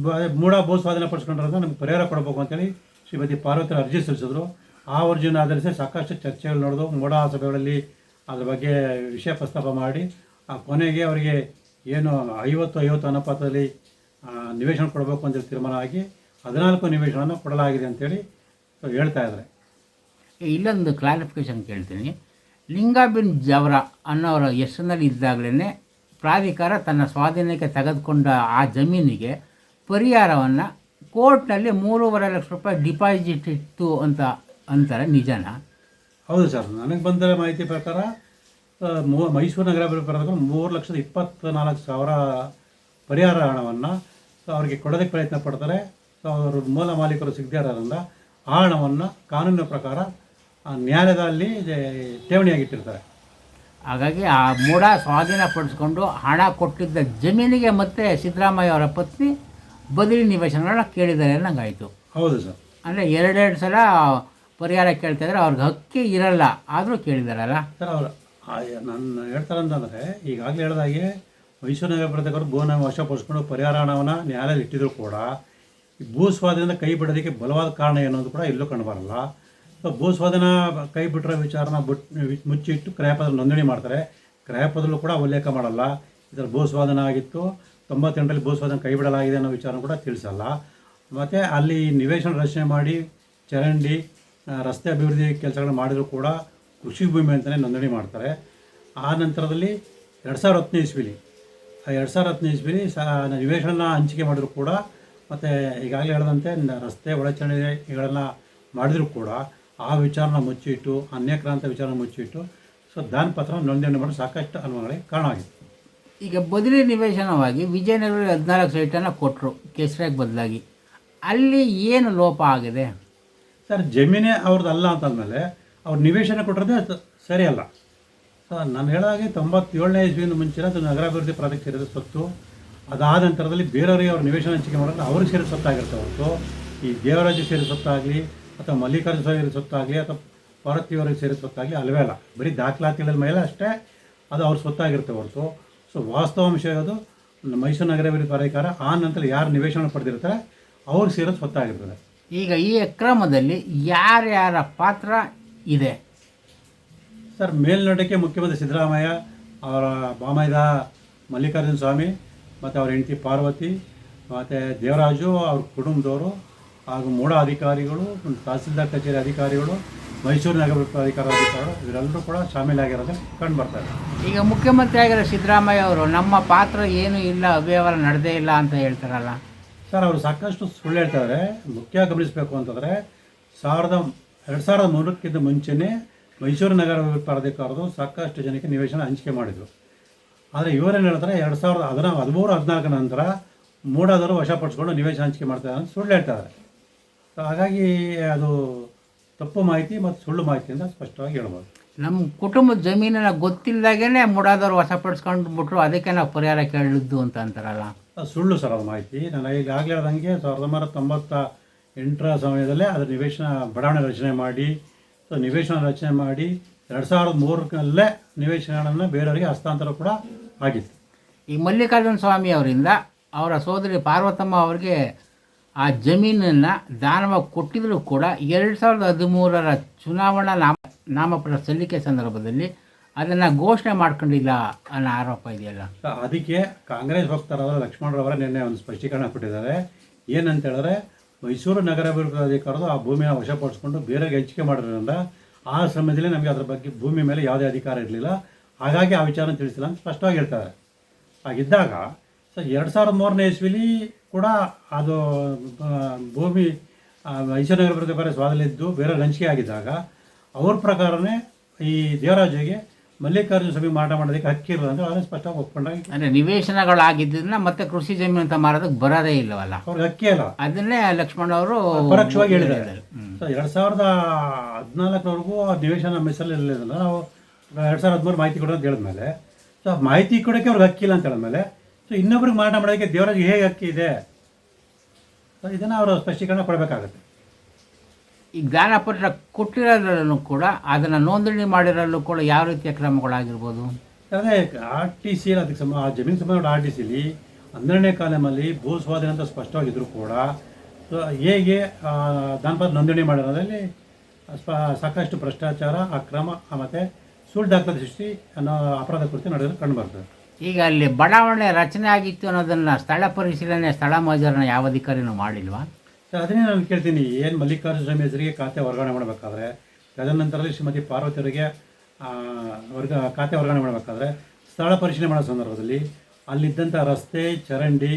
ಬ- ಮೂಢ ಭೂ ಸ್ವಾಧೀನ ಪಡಿಸ್ಕೊಂಡ್ರೆ ನಮ್ಗೆ ಪರಿಹಾರ ಕೊಡಬೇಕು ಅಂತೇಳಿ ಶ್ರೀಮತಿ ಪಾರ್ವತಿ ಅರ್ಜಿ ಸಲ್ಲಿಸಿದ್ರು. ಆ ಅರ್ಜಿನ ಆಧರಿಸಿ ಸಾಕಷ್ಟು ಚರ್ಚೆಗಳು ನಡೆದು ಮೂಡ ಸಭೆಗಳಲ್ಲಿ ಅದ್ರ ಬಗ್ಗೆ ವಿಷಯ ಪ್ರಸ್ತಾಪ ಮಾಡಿ ಆ ಕೊನೆಗೆ ಅವರಿಗೆ ಏನು ಐವತ್ತು ಐವತ್ತು ಅನುಪಾತದಲ್ಲಿ ಆ, ನಿವೇಶನ ಕೊಡಬೇಕು ಅಂತೇಳಿ ತೀರ್ಮಾನ ಆಗಿ ಹದಿನಾಲ್ಕು ನಿವೇಶನವನ್ನು ಕೊಡಲಾಗಿದೆ ಅಂತೇಳಿ ಹೇಳ್ತಾ ಇದ್ದಾರೆ. ಇಲ್ಲೊಂದು ಕ್ಲಾರಿಫಿಕೇಶನ್ ಕೇಳ್ತೀನಿ. ಲಿಂಗಾಬಿನ್ ಜವರ ಅನ್ನೋರ ಹೆಸರಿನಲ್ಲಿ ಇದ್ದಾಗಲೇ ಪ್ರಾಧಿಕಾರ ತನ್ನ ಸ್ವಾಧೀನಕ್ಕೆ ತೆಗೆದುಕೊಂಡ ಆ ಜಮೀನಿಗೆ ಪರಿಹಾರವನ್ನು ಕೋರ್ಟ್ನಲ್ಲಿ ಮೂರುವರೆ ಲಕ್ಷ ರೂಪಾಯಿ ಡಿಪಾಸಿಟ್ ಇತ್ತು ಅಂತ ಅಂತಾರೆ ನಿಜನಾ? ಹೌದು ಸರ್, ನನಗೆ ಬಂದ ಮಾಹಿತಿ ಪ್ರಕಾರ ಮೂ- ಮೈಸೂರು ನಗರ ಪ್ರಾಧಿಕಾರ ಮೂರು ಲಕ್ಷದ ಇಪ್ಪತ್ತ್ನಾಲ್ಕು ಸಾವಿರ ಪರಿಹಾರ ಹಣವನ್ನು ಅವರಿಗೆ ಕೊಡೋದಕ್ಕೆ ಪ್ರಯತ್ನ ಪಡ್ತಾರೆ. ಅವರು ಮೂಲ ಮಾಲೀಕರು ಸಿಗದೇ ಇರೋದ್ರಿಂದ ಆ ಹಣವನ್ನು ಕಾನೂನಿನ ಪ್ರಕಾರ ಆ ಇದೆ ಠೇವಣಿಯಾಗಿಟ್ಟಿರ್ತಾರೆ ಹಾಗಾಗಿ ಆ ಮೂಢ ಸ್ವಾಧೀನ ಪಡಿಸ್ಕೊಂಡು ಹಣ ಕೊಟ್ಟಿದ್ದ ಜಮೀನಿಗೆ ಮತ್ತೆ ಸಿದ್ದರಾಮಯ್ಯ ಅವರ ಪತ್ನಿ ಬದಲಿ ನಿವೇಶನಗಳನ್ನ ಕೇಳಿದ್ದಾರೆ ಅನ್ನಂಗಾಯಿತು. ಹೌದು ಸರ್. ಅಂದರೆ ಎರಡೆರಡು ಸಲ ಪರಿಹಾರ ಕೇಳ್ತಾಯಿದ್ರೆ ಇದ್ದಾರೆ ಅವ್ರಿಗೆ ಹಕ್ಕಿ ಇರಲ್ಲ ಆದರೂ ಕೇಳಿದಾರಲ್ಲ? ಸರ್ ಅವರು ನಾನು ಹೇಳ್ತಾರೆ ಅಂತಂದರೆ ಈಗಾಗಲೇ ಹೇಳಿದಾಗೆ ಮೈಸೂರು ನಗರ ಪ್ರಾಧಿಕಾರ ಭೂನ ವಶಪಡಿಸ್ಕೊಂಡು ಪರಿಹಾರ ಹಣವನ್ನು ನ್ಯಾಯಾಲಯದಲ್ಲಿ ಇಟ್ಟಿದ್ರು ಕೂಡ ಭೂ ಸ್ವಾಧೀನದ ಕೈ ಬಿಡೋದಕ್ಕೆ ಬಲವಾದ ಕಾರಣ ಏನು ಕೂಡ ಎಲ್ಲೂ ಕಂಡುಬರಲ್ಲ ಸೊ ಭೂ ಸ್ವಾಧೀನ ಕೈ ಬಿಟ್ಟರೆ ವಿಚಾರನ ಬಿಟ್, ಮುಚ್ಚಿಟ್ಟು ಕ್ರಯಪತ್ರ ನೋಂದಣಿ ಮಾಡ್ತಾರೆ. ಕ್ರಯಪದಲ್ಲೂ ಕೂಡ ಉಲ್ಲೇಖ ಮಾಡಲ್ಲ. ಇದರ ಭೂ ಸ್ವಾಧೀನ ಆಗಿತ್ತು. ತೊಂಬತ್ತೆಂಟರಲ್ಲಿ ಭೂ ಸ್ವಾಧೀನ ಕೈ ಬಿಡಲಾಗಿದೆ ಅನ್ನೋ ವಿಚಾರ ಕೂಡ ತಿಳಿಸಲ್ಲ. ಮತ್ತು ಅಲ್ಲಿ ನಿವೇಶನ ರಚನೆ ಮಾಡಿ, ಚರಂಡಿ ರಸ್ತೆ ಅಭಿವೃದ್ಧಿ ಕೆಲಸಗಳನ್ನ ಮಾಡಿದರೂ ಕೂಡ ಕೃಷಿ ಭೂಮಿ ಅಂತಲೇ ನೋಂದಣಿ ಮಾಡ್ತಾರೆ. ಆ ನಂತರದಲ್ಲಿ ಎರಡು ಸಾವಿರದ ಹತ್ತನೇ ಇಸ್ವಿಲಿ. ಎರಡು ಸಾವಿರದ ಹತ್ತನೇ ಇಸ್ವಿಲಿ ಸ ನಿವೇಶನ ಹಂಚಿಕೆ ಮಾಡಿದ್ರು ಕೂಡ. ಮತ್ತು ಈಗಾಗಲೇ ಹೇಳಿದಂತೆ ರಸ್ತೆ ಒಳಚರಣೆಗಳನ್ನು ಮಾಡಿದರೂ ಕೂಡ. ಆ ವಿಚಾರನ ಮುಚ್ಚಿಟ್ಟು ಅನ್ಯಕ್ರಾಂತ ವಿಚಾರ ಮುಚ್ಚಿಟ್ಟು ಸೊ ದಾನ್ ಪತ್ರ ನೋಂದಣಿ ಮಾಡಲು ಸಾಕಷ್ಟು ಅನುಮಾನಗಳಿಗೆ ಕಾರಣ ಆಗಿತ್ತು ಈಗ ಬದಲಿ ನಿವೇಶನವಾಗಿ ವಿಜಯನಗರ ಹದಿನಾಲ್ಕು ಸೈಟನ್ನು ಕೊಟ್ಟರು ಕೇಸರಿಯಾಗಿ ಬದಲಾಗಿ. ಅಲ್ಲಿ ಏನು ಲೋಪ ಆಗಿದೆ? ಸರ್ ಜಮೀನೇ ಅವ್ರದ್ದು ಅಲ್ಲ ಅಂತಂದಮೇಲೆ ಅವ್ರು ನಿವೇಶನ ಕೊಟ್ಟಿರೋದೇ ಸರಿಯಲ್ಲ. ಸರಿ ನಾನು ಹೇಳಿದಾಗೆ ತೊಂಬತ್ತೇಳನೇ ಇಸ್ವಿಯಿಂದ ಮುಂಚಿನ ಅದು ನಗರಾಭಿವೃದ್ಧಿ ಪ್ರಾಧಿಕ ಸೇರಿದ ಸ್ವತ್ತು. ಅದಾದ ನಂತರದಲ್ಲಿ ಬೇರೆಯವರಿಗೆ ಅವ್ರ ನಿವೇಶನ ಹಂಚಿಕೆ ಮಾಡೋದು ಅವ್ರಿಗೆ ಸೇರಿದ ಸ್ವತ್ತಾಗಿರ್ತವೆ ಹೊರತು ಈ ದೇವರಾಜ ಸೇರಿದ ಸ್ವತ್ತಾಗಲಿ ಅಥವಾ ಮಲ್ಲಿಕಾರ್ಜುನ ಸ್ವಾಮಿ ಸ್ವತ್ತಾಗಲಿ ಅಥವಾ ಪಾರ್ವತಿಯವರಿಗೆ ಸೇರಿದ ಸ್ವತ್ತಾಗಿ ಅಲ್ಲವೇ ಅಲ್ಲ. ಬರೀ ದಾಖಲಾತಿಗಳ ಮೇಲೆ ಅಷ್ಟೇ ಅದು ಅವ್ರ ಸ್ವತ್ತಾಗಿರುತ್ತೆ ಹೊರತು. ಸೊ ವಾಸ್ತವಾಂಶ ಅದು. ಮೈಸೂರು ನಗರಾಭಿವೃದ್ಧಿ ಪ್ರಾಧಿಕಾರ ಆ ನಂತರ ಯಾರು ನಿವೇಶನ ಪಡೆದಿರ್ತಾರೆ ಅವ್ರಿಗೆ ಸೇರೋದು ಸ್ವತ್ತಾಗಿರ್ತದೆ. ಈಗ ಈ ಅಕ್ರಮದಲ್ಲಿ ಯಾರ್ಯಾರ ಪಾತ್ರ ಇದೆ? ಸರ್ ಮೇಲ್ನೋಟಕ್ಕೆ ಮುಖ್ಯಮಂತ್ರಿ ಸಿದ್ದರಾಮಯ್ಯ ಅವರ ಬಾಮೈದ ಮಲ್ಲಿಕಾರ್ಜುನ ಸ್ವಾಮಿ ಮತ್ತು ಅವ್ರ ಹೆಂಡತಿ ಪಾರ್ವತಿ ಮತ್ತು ದೇವರಾಜು ಅವ್ರ ಕುಟುಂಬದವರು ಹಾಗೂ ಮೂಡ ಅಧಿಕಾರಿಗಳು ತಹಸೀಲ್ದಾರ್ ಕಚೇರಿ ಅಧಿಕಾರಿಗಳು ಮೈಸೂರು ನಗರ ಪ್ರಾಧಿಕಾರ ಅಧಿಕಾರಿಗಳು ಇವರೆಲ್ಲರೂ ಕೂಡ ಶಾಮೀಲಾಗಿರೋದು ಕಂಡು ಬರ್ತಾರೆ ಈಗ ಮುಖ್ಯಮಂತ್ರಿ ಆಗಿರೋ ಸಿದ್ದರಾಮಯ್ಯ ಅವರು ನಮ್ಮ ಪಾತ್ರ ಏನೂ ಇಲ್ಲ ಅವ್ಯವಹಾರ ನಡೆದೇ ಇಲ್ಲ ಅಂತ ಹೇಳ್ತಾರಲ್ಲ. ಸರ್ ಅವರು ಸಾಕಷ್ಟು ಸುಳ್ಳು ಹೇಳ್ತಾರೆ. ಮುಖ್ಯ ಗಮನಿಸಬೇಕು ಅಂತಂದರೆ ಸಾವಿರದ ಎರಡು ಸಾವಿರದ ಮೂರಕ್ಕಿಂತ ಮುಂಚೆನೇ ಮೈಸೂರು ನಗರ ಪ್ರಾಧಿಕಾರದು ಸಾಕಷ್ಟು ಜನಕ್ಕೆ ನಿವೇಶನ ಹಂಚಿಕೆ ಮಾಡಿದರು. ಆದರೆ ಇವರೇನು ಹೇಳ್ತಾರೆ ಎರಡು ಸಾವಿರದ ಹದಿನ ಹದಿಮೂರು ಹದಿನಾಲ್ಕರ ನಂತರ ಮೂಡಾದರೂ ವಶಪಡಿಸ್ಕೊಂಡು ನಿವೇಶನ ಹಂಚಿಕೆ ಮಾಡ್ತಾರೆ ಅಂತ ಸುಳ್ಳು ಹೇಳ್ತಾರೆ ಸೊ ಹಾಗಾಗಿ ಅದು ತಪ್ಪು ಮಾಹಿತಿ ಮತ್ತು ಸುಳ್ಳು ಮಾಹಿತಿ ಅಂತ ಸ್ಪಷ್ಟವಾಗಿ ಹೇಳ್ಬೋದು. ನಮ್ಮ ಕುಟುಂಬದ ಜಮೀನನ್ನು ಗೊತ್ತಿಲ್ಲದಾಗೇ ಮುಡಾದವ್ರು ವಶಪಡಿಸ್ಕೊಂಡು ಬಿಟ್ರು ಅದಕ್ಕೆ ನಾವು ಪರಿಹಾರ ಕೇಳಿದ್ದು ಅಂತ ಅಂತಾರಲ್ಲ. ಅದು ಸುಳ್ಳು ಸರ್ ಅದು ಮಾಹಿತಿ. ನಾನು ಈಗಾಗಲೇ ಹೇಳ್ದಂಗೆ ಸಾವಿರದ ಒಂಬೈನೂರ ತೊಂಬತ್ತ ಎಂಟರ ಸಮಯದಲ್ಲೇ ಅದರ ನಿವೇಶನ ಬಡಾವಣೆ ರಚನೆ ಮಾಡಿ ಸೊ ನಿವೇಶನ ರಚನೆ ಮಾಡಿ ಎರಡು ಸಾವಿರದ ಮೂರಲ್ಲೇ ನಿವೇಶನಗಳನ್ನು ಬೇರೆಯವರಿಗೆ ಹಸ್ತಾಂತರ ಕೂಡ ಆಗಿತ್ತು. ಈ ಮಲ್ಲಿಕಾರ್ಜುನ ಸ್ವಾಮಿ ಅವರಿಂದ ಅವರ ಸೋದರಿ ಪಾರ್ವತಮ್ಮ ಅವರಿಗೆ ಆ ಜಮೀನನ್ನು ದಾನವಾಗಿ ಕೊಟ್ಟಿದ್ರು ಕೂಡ ಎರಡು ಸಾವಿರದ ಹದಿಮೂರರ ಚುನಾವಣಾ ನಾಮ ನಾಮಪತ್ರ ಸಲ್ಲಿಕೆ ಸಂದರ್ಭದಲ್ಲಿ ಅದನ್ನು ಘೋಷಣೆ ಮಾಡ್ಕೊಂಡಿಲ್ಲ ಅನ್ನೋ ಆರೋಪ ಇದೆಯಲ್ಲ? ಅದಕ್ಕೆ ಕಾಂಗ್ರೆಸ್ ವಕ್ತಾರಾದ ಲಕ್ಷ್ಮಣರವರ ನಿನ್ನೆ ಒಂದು ಸ್ಪಷ್ಟೀಕರಣ ಕೊಟ್ಟಿದ್ದಾರೆ. ಏನಂತ ಹೇಳಿದ್ರೆ, ಮೈಸೂರು ನಗರಾಭಿವೃದ್ಧಿ ಅಧಿಕಾರದ ಆ ಭೂಮಿನ ವಶಪಡಿಸ್ಕೊಂಡು ಬೇರೆಗೆ ಹಂಚಿಕೆ ಮಾಡಿರೋದ್ರಿಂದ ಆ ಸಮಯದಲ್ಲಿ ನಮಗೆ ಅದರ ಬಗ್ಗೆ ಭೂಮಿ ಮೇಲೆ ಯಾವುದೇ ಅಧಿಕಾರ ಇರಲಿಲ್ಲ. ಹಾಗಾಗಿ ಆ ವಿಚಾರನ ತಿಳಿಸಿಲ್ಲ ಅಂತ ಸ್ಪಷ್ಟವಾಗಿ ಹೇಳ್ತಾರೆ ಹಾಗಿದ್ದಾಗ, ಸರ್, ಎರಡು ಸಾವಿರದ ಮೂರನೇ ಇಸ್ವಿಲಿ ಕೂಡ ಅದು ಭೂಮಿ ಆ, ಮೈಸೂರು ನಗರ ಪ್ರತಿಭಾರ ಸ್ವಾದಲ್ಲಿದ್ದು ಬೇರೆ ಹಂಚಿಕೆ ಆಗಿದ್ದಾಗ ಅವ್ರ ಪ್ರಕಾರನೇ ಈ ದೇವರಾಜಿಗೆ ಮಲ್ಲಿಕಾರ್ಜುನ ಸ್ವಾಮಿ ಮಾಟ ಮಾಡೋದಕ್ಕೆ ಹಕ್ಕಿರಲ್ಲ ಅಂದರೆ ಅದನ್ನು ಸ್ಪಷ್ಟವಾಗಿ ಒಪ್ಕೊಂಡಾಗ ಅಂದರೆ ನಿವೇಶನಗಳಾಗಿದ್ದರಿಂದ ಮತ್ತೆ ಕೃಷಿ ಜಮೀನು ಅಂತ ಮಾರೋದಕ್ಕೆ ಬರೋದೇ ಇಲ್ಲವಲ್ಲ? ಅವ್ರಿಗೆ ಹಕ್ಕಿ ಅಲ್ಲ ಅದನ್ನೇ ಲಕ್ಷ್ಮಣ್ ಅವರು ಪರೋಕ್ಷವಾಗಿ ಹೇಳಿದ್ದಾರೆ. ಸೊ ಎರಡು ಸಾವಿರದ ಹದಿನಾಲ್ಕರವರೆಗೂ ಆ ನಿವೇಶನ ನಮ್ಮ ಇರಲಿಲ್ಲ. ನಾವು ಎರಡು ಸಾವಿರದ ಹದಿಮೂರು ಮಾಹಿತಿ ಕೊಡೋದು ಹೇಳಿದ್ಮೇಲೆ ಸೊ ಮಾಹಿತಿ ಕೊಡೋಕ್ಕೆ ಅವ್ರಿಗೆ ಹಕ್ಕಿಲ್ಲ ಅಂತ ಹೇಳಿದ್ಮೇಲೆ ಸೊ ಇನ್ನೊಬ್ರಿಗೆ ಮಾರಾಟ ಮಾಡೋದಕ್ಕೆ ದೇವರಾಜ್ ಹೇಗೆ ಹಕ್ಕಿ ಇದೆ? ಸೊ ಇದನ್ನು ಅವರು ಸ್ಪಷ್ಟೀಕರಣ ಕೊಡಬೇಕಾಗುತ್ತೆ. ಈ ಜ್ಞಾನಪತ್ರ ಕೊಟ್ಟಿರೋದ್ರಲ್ಲೂ ಕೂಡ ಅದನ್ನು ನೋಂದಣಿ ಮಾಡಿರಲ್ಲೂ ಕೂಡ ಯಾವ ರೀತಿಯ ಕ್ರಮಗಳಾಗಿರ್ಬೋದು? ಅದೇ ಆರ್ ಟಿ ಸಿ ಅದಕ್ಕೆ ಸಂಬಂಧ ಆ ಜಮೀನು ಸಂಬಂಧ ಆರ್ ಟಿ ಸಿಲಿ ಹನ್ನೆರಡನೇ ಕಾಲಮಲ್ಲಿ ಭೂ ಸ್ವಾಧೀನ ಅಂತ ಸ್ಪಷ್ಟವಾಗಿದ್ದರೂ ಕೂಡ. ಸೊ ಹೇಗೆ ದಾನಪತ್ರ ನೋಂದಣಿ ಮಾಡಿರೋದ್ರಲ್ಲಿ ಸ್ಪ ಸಾಕಷ್ಟು ಭ್ರಷ್ಟಾಚಾರ ಅಕ್ರಮ ಮತ್ತು ಸುಳ್ಳು ದಾಖಲಾತಿ ಸೃಷ್ಟಿ ಅನ್ನೋ ಅಪರಾಧ ಕೃತ್ಯ ನಡೆಯೋದು ಕಂಡು ಬರ್ತದೆ. ಈಗ ಅಲ್ಲಿ ಬಡಾವಣೆ ರಚನೆ ಆಗಿತ್ತು ಅನ್ನೋದನ್ನು ಸ್ಥಳ ಪರಿಶೀಲನೆ, ಸ್ಥಳ ಮಜರನ್ನ ಯಾವ ಅಧಿಕಾರಿನೂ ಮಾಡಿಲ್ವಾ ಸರ್, ಅದನ್ನೇ ನಾನು ಕೇಳ್ತೀನಿ. ಏನು ಮಲ್ಲಿಕಾರ್ಜುನ ಸ್ವಾಮಿ ಹೆಸರಿಗೆ ಖಾತೆ ವರ್ಗಾವಣೆ ಮಾಡಬೇಕಾದ್ರೆ ತದನಂತರದಲ್ಲಿ ಶ್ರೀಮತಿ ಪಾರ್ವತಿಯವರಿಗೆ ವರ್ಗ, ಖಾತೆ ವರ್ಗಾವಣೆ ಮಾಡಬೇಕಾದ್ರೆ, ಸ್ಥಳ ಪರಿಶೀಲನೆ ಮಾಡೋ ಸಂದರ್ಭದಲ್ಲಿ ಅಲ್ಲಿದ್ದಂಥ ರಸ್ತೆ, ಚರಂಡಿ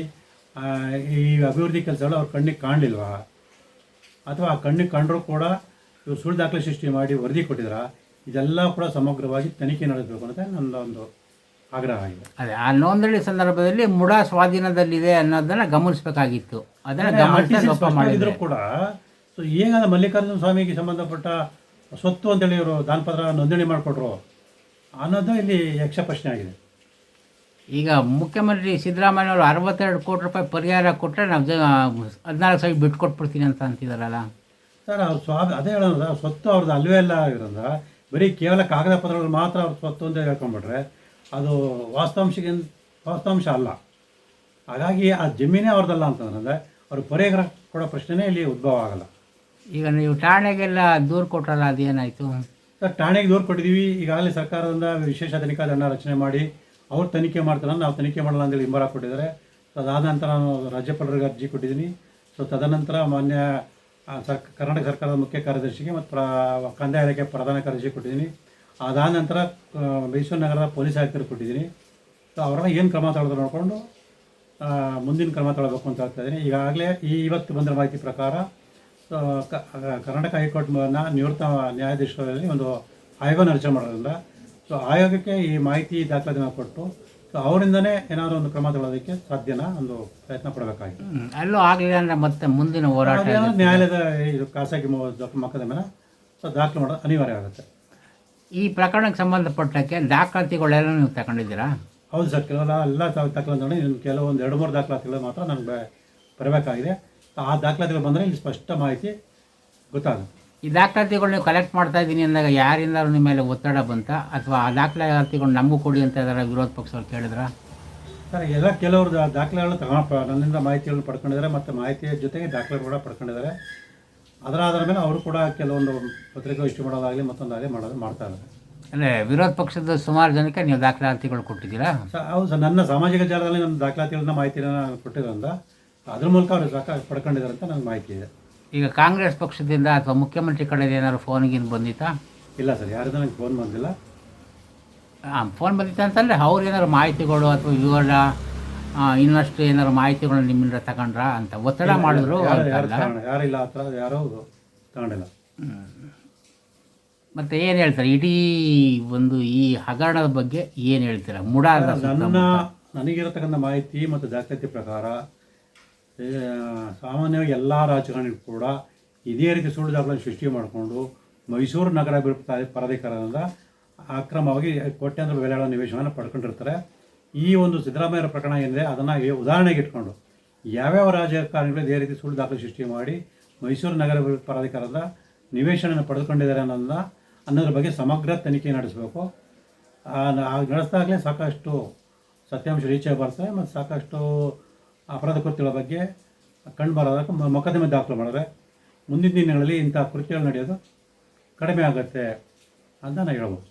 ಈ ಅಭಿವೃದ್ಧಿ ಕೆಲಸಗಳು ಅವ್ರ ಕಣ್ಣಿಗೆ ಕಾಣಲಿಲ್ವಾ? ಅಥವಾ ಆ ಕಣ್ಣಿಗೆ ಕಂಡರೂ ಕೂಡ ಇವರು ಸುಳ್ಳು ದಾಖಲೆ ಸೃಷ್ಟಿ ಮಾಡಿ ವರದಿ ಕೊಟ್ಟಿದ್ರ? ಇದೆಲ್ಲ ಕೂಡ ಸಮಗ್ರವಾಗಿ ತನಿಖೆ ನಡೆಸಬೇಕು ಅಂತ ನನ್ನ ಒಂದು ಆಗ್ರಹ ಆಗಿದೆ ಅದೇ ಆ ನೋಂದಣಿ ಸಂದರ್ಭದಲ್ಲಿ ಮುಡ ಸ್ವಾಧೀನದಲ್ಲಿದೆ ಅನ್ನೋದನ್ನ ಗಮನಿಸಬೇಕಾಗಿತ್ತು. ಅದನ್ನ ಗಮನಿಸಿ ಮಾಡಿದ್ರು. ಕೂಡ ಸೊ ಈಗ ಮಲ್ಲಿಕಾರ್ಜುನ ಸ್ವಾಮಿಗೆ ಸಂಬಂಧಪಟ್ಟ ಸ್ವತ್ತು ಅಂತೇಳಿ ಇವರು ದಾನಪತ್ರ ನೋಂದಣಿ ಮಾಡಿಕೊಟ್ರು ಅನ್ನೋದು ಇಲ್ಲಿ ಯಕ್ಷ ಪ್ರಶ್ನೆ ಆಗಿದೆ. ಈಗ ಮುಖ್ಯಮಂತ್ರಿ ಸಿದ್ದರಾಮಯ್ಯವರು ಅರವತ್ತೆರಡು ಕೋಟಿ ರೂಪಾಯಿ ಪರಿಹಾರ ಕೊಟ್ಟರೆ ನಾವು ಹದಿನಾಲ್ಕು ಸಾವಿರ ಬಿಟ್ಟು ಕೊಟ್ಬಿಡ್ತೀನಿ ಅಂತ ಅಂತಿದಾರಲ್ಲ. ಸರ್ ಅವ್ರು ಸ್ವಾ ಅದೇ ಹೇಳೋದು ಸ್ವತ್ತು ಅವ್ರದ್ದು ಅಲ್ವೇ ಅಲ್ಲ ಇರೋದ್ರ ಬರೀ ಕೇವಲ ಕಾಗದ ಪತ್ರಗಳು ಮಾತ್ರ ಅವ್ರ ಸ್ವತ್ತು ಅಂತ ಹೇಳ್ಕೊಂಡ್ಬಿಟ್ರೆ ಅದು ವಾಸ್ತವಾಂಶಕ್ಕೆ ವಾಸ್ತವಾಂಶ ಅಲ್ಲ. ಹಾಗಾಗಿ ಆ ಜಮೀನೇ ಅವ್ರದ್ದಲ್ಲ ಅಂತಂದ್ರೆ ಅವ್ರಿಗೆ ಪರಿಹಾರ ಕೊಡೋ ಪ್ರಶ್ನೆನೇ ಇಲ್ಲಿ ಉದ್ಭವ ಆಗಲ್ಲ. ಈಗ ನೀವು ಠಾಣೆಗೆಲ್ಲ ದೂರು ಕೊಟ್ಟಲ್ಲ ಅದೇನಾಯಿತು? ಸರ್ ಠಾಣೆಗೆ ದೂರು ಕೊಟ್ಟಿದ್ದೀವಿ. ಈಗಾಗಲೇ ಸರ್ಕಾರದಿಂದ ವಿಶೇಷ ತನಿಖಾ ದಂಡ ರಚನೆ ಮಾಡಿ ಅವ್ರು ತನಿಖೆ ಮಾಡ್ತಾರೆ ನಾವು ತನಿಖೆ ಮಾಡಲ್ಲ ಅಂತೇಳಿ ಹಿಂಬರ ಕೊಟ್ಟಿದ್ದಾರೆ. ಸೊ ಅದಾದ ನಂತರ ನಾನು ರಾಜ್ಯಪಾಲರಿಗೆ ಅರ್ಜಿ ಕೊಟ್ಟಿದ್ದೀನಿ. ಸೊ ತದನಂತರ ಮಾನ್ಯ ಸರ್ ಸರ್ಕ ಕರ್ನಾಟಕ ಸರ್ಕಾರದ ಮುಖ್ಯ ಕಾರ್ಯದರ್ಶಿಗೆ ಮತ್ತು ಪ್ರ ಕಂದಾಯ ಇಲಾಖೆ ಪ್ರಧಾನ ಕಾರ್ಯದರ್ಶಿ ಕೊಟ್ಟಿದ್ದೀನಿ. ಅದಾದ ನಂತರ ಮೈಸೂರು ನಗರದ ಪೊಲೀಸ್ ಆಯುಕ್ತರು ಕೊಟ್ಟಿದ್ದೀನಿ. ಸೊ ಅವರನ್ನ ಏನು ಕ್ರಮ ತಗೊಳ್ಳೋದು ನೋಡಿಕೊಂಡು ಮುಂದಿನ ಕ್ರಮ ತಗೊಳ್ಬೇಕು ಅಂತ ಹೇಳ್ತಾ ಇದ್ದೀನಿ. ಈಗಾಗಲೇ ಈ ಇವತ್ತು ಬಂದಿರೋ ಮಾಹಿತಿ ಪ್ರಕಾರ ಕರ್ನಾಟಕ ಹೈಕೋರ್ಟ್ನ ನಿವೃತ್ತ ನ್ಯಾಯಾಧೀಶರಲ್ಲಿ ಒಂದು ಆಯೋಗನ ರಚನೆ ಮಾಡೋದ್ರಿಂದ ಸೊ ಆಯೋಗಕ್ಕೆ ಈ ಮಾಹಿತಿ ದಾಖಲಾತಿನ ಕೊಟ್ಟು ಸೊ ಅವರಿಂದನೇ ಏನಾದರೂ ಒಂದು ಕ್ರಮ ತಗೊಳ್ಳೋದಕ್ಕೆ ಸಾಧ್ಯನಾ ಒಂದು ಪ್ರಯತ್ನ ಪಡಬೇಕಾಗಿತ್ತು. ಅಲ್ಲೂ ಆಗಲಿಲ್ಲ ಅಂದರೆ ಮತ್ತೆ ಮುಂದಿನ ಹೋರಾಟ ನ್ಯಾಯಾಲಯದ ಇದು ಖಾಸಗಿ ಮಕ್ಕದ ಮೇಲೆ ಸೊ ದಾಖಲೆ ಮಾಡೋದು ಅನಿವಾರ್ಯ ಆಗುತ್ತೆ. ಈ ಪ್ರಕರಣಕ್ಕೆ ಸಂಬಂಧಪಟ್ಟಕ್ಕೆ ದಾಖಲಾತಿಗಳೆಲ್ಲ ನೀವು ತಗೊಂಡಿದ್ದೀರಾ? ಹೌದು ಸರ್ ಕೆಲವೆಲ್ಲ ಎಲ್ಲ ದಾಖಲಾತಿ ನೋಡಿ ಇನ್ನು ಕೆಲವೊಂದು ಎರಡು ಮೂರು ದಾಖಲಾತಿಗಳು ಮಾತ್ರ ನನಗೆ ಬರಬೇಕಾಗಿದೆ. ಆ ದಾಖಲಾತಿಗಳು ಬಂದರೆ ಇಲ್ಲಿ ಸ್ಪಷ್ಟ ಮಾಹಿತಿ ಗೊತ್ತಾಗುತ್ತೆ. ಈ ದಾಖಲಾತಿಗಳು ನೀವು ಕಲೆಕ್ಟ್ ಮಾಡ್ತಾ ಇದ್ದೀನಿ ಅಂದಾಗ ಯಾರಿಂದಾರು ನಿಮ್ಮ ಮೇಲೆ ಒತ್ತಡ ಬಂತ? ಅಥವಾ ಆ ದಾಖಲಾತಿಗಳು ನಮಗೂ ಕೊಡಿ ಅಂತ ಇದಾರೆ ವಿರೋಧ ಪಕ್ಷವ್ರು ಕೇಳಿದ್ರ? ಸರ್ ಎಲ್ಲ ಕೆಲವರು ದಾಖಲೆಗಳು ತಗೊಂಡು ನನ್ನಿಂದ ಮಾಹಿತಿಗಳನ್ನ ಪಡ್ಕೊಂಡಿದ್ದಾರೆ ಮತ್ತು ಮಾಹಿತಿಯ ಜೊತೆಗೆ ದಾಖಲೆ ಕೂಡ ಪಡ್ಕೊಂಡಿದ್ದಾರೆ. ಅದರ ಆಧಾರ ಮೇಲೆ ಅವರು ಕೂಡ ಕೆಲವೊಂದು ಪತ್ರಿಕಾಗೋಷ್ಠಿ ಮಾಡೋದಾಗಲಿ ಮತ್ತೊಂದಾಗಲಿ ಮಾಡೋದು ಮಾಡ್ತಾ ಇದ್ದಾರೆ. ಅಂದರೆ ವಿರೋಧ ಪಕ್ಷದ ಸುಮಾರು ಜನಕ್ಕೆ ನೀವು ದಾಖಲಾತಿಗಳು ಕೊಟ್ಟಿದ್ದೀರಾ? ಸ ಹೌದು ಸರ್ ನನ್ನ ಸಾಮಾಜಿಕ ಜಾಲದಲ್ಲಿ ನನ್ನ ದಾಖಲಾತಿಗಳನ್ನ ಮಾಹಿತಿಯನ್ನು ಕೊಟ್ಟಿರೋದ್ರಿಂದ ಅದ್ರ ಮೂಲಕ ಅವರು ಸಾಕ ಪಡ್ಕೊಂಡಿದ್ದಾರೆ ಅಂತ ನನಗೆ ಮಾಹಿತಿ ಇದೆ. ಈಗ ಕಾಂಗ್ರೆಸ್ ಪಕ್ಷದಿಂದ ಅಥವಾ ಮುಖ್ಯಮಂತ್ರಿ ಕಡೆಯಿಂದ ಏನಾದ್ರು ಫೋನ್ಗಿಂದ ಬಂದಿತ್ತಾ? ಇಲ್ಲ ಸರ್ ಯಾರಿಂದ ನನಗೆ ಫೋನ್ ಬಂದಿಲ್ಲ. ಹಾಂ ಫೋನ್ ಬಂದಿತ್ತು ಅಂತಂದರೆ ಅವ್ರು ಏನಾದ್ರು ಮಾಹಿತಿಗಳು ಅಥವಾ ವಿವರ ಆ, ಇನ್ನಷ್ಟು ಏನಾದ್ರು ಮಾಹಿತಿಗಳು ನಿಮ್ಮಿಂದ ತಗೊಂಡ್ರಾ ಅಂತ ಒತ್ತಡ ಮಾಡಿದ್ರು. ಯಾರಿಲ್ಲ ಆ ಥರ ಯಾರೂ ತಗೊಂಡಿಲ್ಲ. ಮತ್ತೆ ಏನು ಹೇಳ್ತಾರೆ? ಇಡೀ ಒಂದು ಈ ಹಗರಣದ ಬಗ್ಗೆ ಏನು ಹೇಳ್ತೀರಾ? ಮುಡಾದ ನನ್ನ ನನಗಿರತಕ್ಕಂಥ ಮಾಹಿತಿ ಮತ್ತು ದಾಖಲಾತಿ ಪ್ರಕಾರ ಸಾಮಾನ್ಯವಾಗಿ ಎಲ್ಲ ರಾಜಕಾರಣಿಗಳು ಕೂಡ ಇದೇ ರೀತಿ ಸುಳ್ಳು ದಾಖಲೆ ಸೃಷ್ಟಿ ಮಾಡಿಕೊಂಡು ಮೈಸೂರು ನಗರ ಅಭಿವೃದ್ಧಿ ಪ್ರಾಧಿ- ಪ್ರಾಧಿಕಾರದಿಂದ ಅಕ್ರಮವಾಗಿ ಕೋಟ್ಯಾಂತರ ಬೆಲೆಗಳ ನಿವೇಶನವನ್ನು ಪಡ್ಕೊಂಡಿರ್ತಾರೆ. ಈ ಒಂದು ಸಿದ್ದರಾಮಯ್ಯರ ಪ್ರಕರಣ ಏನಿದೆ ಅದನ್ನು ಉದಾಹರಣೆಗೆ ಇಟ್ಕೊಂಡು ಯಾವ್ಯಾವ ರಾಜಕಾರಣಿಗಳು ಇದೇ ರೀತಿ ಸುಳ್ಳು ದಾಖಲೆ ಸೃಷ್ಟಿ ಮಾಡಿ ಮೈಸೂರು ನಗರ ಪ್ರಾಧಿಕಾರದ ನಿವೇಶನ ಪಡೆದುಕೊಂಡಿದ್ದಾರೆ ಅನ್ನೋದನ್ನ, ಅನ್ನೋದ್ರ ಬಗ್ಗೆ ಸಮಗ್ರ ತನಿಖೆ ನಡೆಸಬೇಕು. ನಡೆಸಿದಾಗಲೇ ಸಾಕಷ್ಟು ಸತ್ಯಾಂಶ ರೀಚ್ ಬರ್ತದೆ ಮತ್ತು ಸಾಕಷ್ಟು ಅಪರಾಧ ಕೃತ್ಯಗಳ ಬಗ್ಗೆ ಕಂಡು ಬರೋದಕ್ಕೆ ಮೊಕದ್ದಮೆ ದಾಖಲು ಮಾಡಿದ್ರೆ ಮುಂದಿನ ದಿನಗಳಲ್ಲಿ ಇಂಥ ಕೃತ್ಯಗಳು ನಡೆಯೋದು ಕಡಿಮೆ ಆಗುತ್ತೆ ಅಂತ ನಾನು ಹೇಳ್ಬೋದು.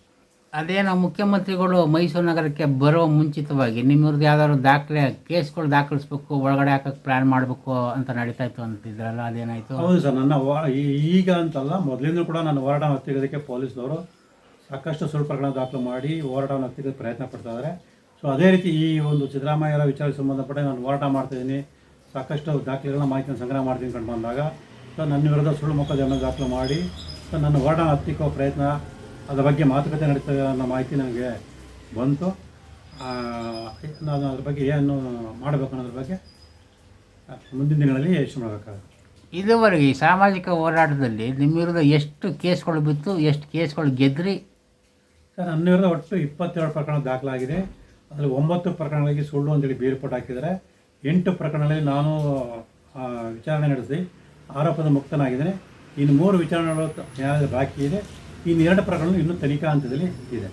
ಅದೇನೋ ಮುಖ್ಯಮಂತ್ರಿಗಳು ಮೈಸೂರು ನಗರಕ್ಕೆ ಬರೋ ಮುಂಚಿತವಾಗಿ ನಿಮ್ಮ ವಿರುದ್ಧ ಯಾವ್ದಾದ್ರು ದಾಖಲೆ, ಕೇಸ್ಗಳು ದಾಖಲಿಸ್ಬೇಕು, ಒಳಗಡೆ ಹಾಕಕ್ಕೆ ಪ್ಲ್ಯಾನ್ ಮಾಡಬೇಕು ಅಂತ ನಡೀತಾ ಇತ್ತು ಅಂತಿದ್ರಲ್ಲ, ಅದೇನಾಯಿತು? ಹೌದು ಸರ್, ನನ್ನ ಈಗ ಅಂತಲ್ಲ ಮೊದಲಿಂದ ಕೂಡ ನಾನು ಹೋರಾಟವನ್ನು ಹತ್ತಿರೋದಕ್ಕೆ ಪೊಲೀಸ್ನವರು ಸಾಕಷ್ಟು ಸುಳ್ಳು ಪ್ರಕರಣ ದಾಖಲು ಮಾಡಿ ಹೋರಾಟವನ್ನು ಹತ್ತಿರೋದಕ್ಕೆ ಪ್ರಯತ್ನ ಪಡ್ತಾ ಇದ್ದಾರೆ. ಸೊ ಅದೇ ರೀತಿ ಈ ಒಂದು ಸಿದ್ದರಾಮಯ್ಯರ ವಿಚಾರಕ್ಕೆ ಸಂಬಂಧಪಟ್ಟ ನಾನು ಹೋರಾಟ ಮಾಡ್ತಿದ್ದೀನಿ ಸಾಕಷ್ಟು ದಾಖಲೆಗಳನ್ನ, ಮಾಹಿತಿಯನ್ನು ಸಂಗ್ರಹ ಮಾಡ್ತೀನಿ ಕಂಡು ಬಂದಾಗ. ಸೊ ನನ್ನ ವಿರುದ್ಧ ಸುಳ್ಳು ಮೊಕದ್ದಮೆ ದಾಖಲು ಮಾಡಿ. ಸೊ ನನ್ನ ಹೋರಾಟ ಹತ್ತಿಕ್ಕೋ ಪ್ರಯತ್ನ ಅದರ ಬಗ್ಗೆ ಮಾತುಕತೆ ನಡೀತದೆ ಅನ್ನೋ ಮಾಹಿತಿ ನನಗೆ ಬಂತು. ನಾನು ಅದ್ರ ಬಗ್ಗೆ ಏನು ಮಾಡಬೇಕು ಅನ್ನೋದ್ರ ಬಗ್ಗೆ ಮುಂದಿನ ದಿನಗಳಲ್ಲಿ ಯೋಚನೆ ಮಾಡಬೇಕಾಗುತ್ತೆ. ಇದುವರೆಗೆ ಈ ಸಾಮಾಜಿಕ ಹೋರಾಟದಲ್ಲಿ ನಿಮ್ಮ ವಿರುದ್ಧ ಎಷ್ಟು ಕೇಸ್ಗಳು ಬಿತ್ತು ಎಷ್ಟು ಕೇಸ್ಗಳು ಗೆದ್ರಿ? ಸರ್ ನನ್ನ ವಿರುದ್ಧ ಒಟ್ಟು ಇಪ್ಪತ್ತೆರಡು ಪ್ರಕರಣ ದಾಖಲಾಗಿದೆ. ಅದರಲ್ಲಿ ಒಂಬತ್ತು ಪ್ರಕರಣಗಳಿಗೆ ಸುಳ್ಳು ಅಂತೇಳಿ ಬೇರ್ಪಟ್ಟು ಹಾಕಿದ್ದಾರೆ. ಎಂಟು ಪ್ರಕರಣಗಳಲ್ಲಿ ನಾನು ವಿಚಾರಣೆ ನಡೆಸಿ ಆರೋಪದ ಮುಕ್ತನಾಗಿದ್ದೇನೆ. ಇನ್ನು ಮೂರು ವಿಚಾರಣೆಗಳು ನ್ಯಾಯಾಲಯದ ಬಾಕಿ ಇದೆ. ಇನ್ನು ಎರಡು ಪ್ರಕರಣಗಳು ಇನ್ನೂ ತನಿಖಾ ಹಂತದಲ್ಲಿ ಇದೆ.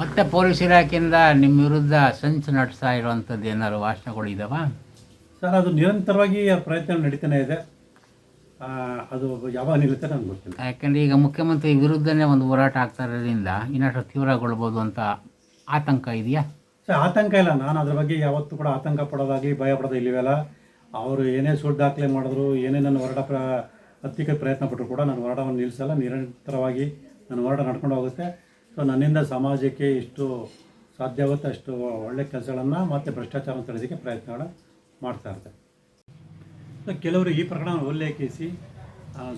ಮತ್ತೆ ಪೊಲೀಸ್ ಇಲಾಖೆಯಿಂದ ನಿಮ್ಮ ವಿರುದ್ಧ ಸಂಚು ನಡೆಸ್ತಾ ಇರುವಂಥದ್ದು ಏನಾದ್ರು ವಾಸನೆಗಳು ಇದಾವಾ? ಸರ್ ಅದು ನಿರಂತರವಾಗಿ ಪ್ರಯತ್ನ ನಡೀತಾನೆ ಇದೆ. ಅದು ಯಾವಾಗ ನಿಲ್ಲುತ್ತೆ ನನಗೆ ಗೊತ್ತಿಲ್ಲ. ಯಾಕಂದರೆ ಈಗ ಮುಖ್ಯಮಂತ್ರಿ ವಿರುದ್ಧನೇ ಒಂದು ಹೋರಾಟ ಆಗ್ತಾ ಇರೋದ್ರಿಂದ ಇನ್ನಷ್ಟು ತೀವ್ರಗೊಳ್ಬೋದು ಅಂತ ಆತಂಕ ಇದೆಯಾ? ಸರ್ ಆತಂಕ ಇಲ್ಲ. ನಾನು ಅದ್ರ ಬಗ್ಗೆ ಯಾವತ್ತೂ ಕೂಡ ಆತಂಕ ಪಡೋದಾಗಲಿ ಭಯ ಪಡೋದು ಇಲ್ಲಿವೆಲ್ಲ ಅವರು ಏನೇ ಸುಳ್ಳು ದಾಖಲೆ ಮಾಡಿದ್ರು ಏನೇ ನನ್ನ ಹೋರಾಟ ಪ್ರ ಹತ್ತಿಕ್ಕೆ ಪ್ರಯತ್ನ ಪಟ್ಟರು ಕೂಡ ನಾನು ಹೋರಾಟವನ್ನು ನಿಲ್ಲಿಸಲ್ಲ, ನಿರಂತರವಾಗಿ ನಾನು ಹೋರಾಟ ನಡ್ಕೊಂಡು ಹೋಗುತ್ತೆ. ಸೊ ನನ್ನಿಂದ ಸಮಾಜಕ್ಕೆ ಎಷ್ಟು ಸಾಧ್ಯವಾಗುತ್ತೆ ಅಷ್ಟು ಒಳ್ಳೆ ಕೆಲಸಗಳನ್ನು ಮತ್ತು ಭ್ರಷ್ಟಾಚಾರ ತಡೆಯೋದಕ್ಕೆ ಪ್ರಯತ್ನಗಳು ಮಾಡ್ತಾ ಇರ್ತಾರೆ ಕೆಲವರು ಈ ಪ್ರಕರಣವನ್ನು ಉಲ್ಲೇಖಿಸಿ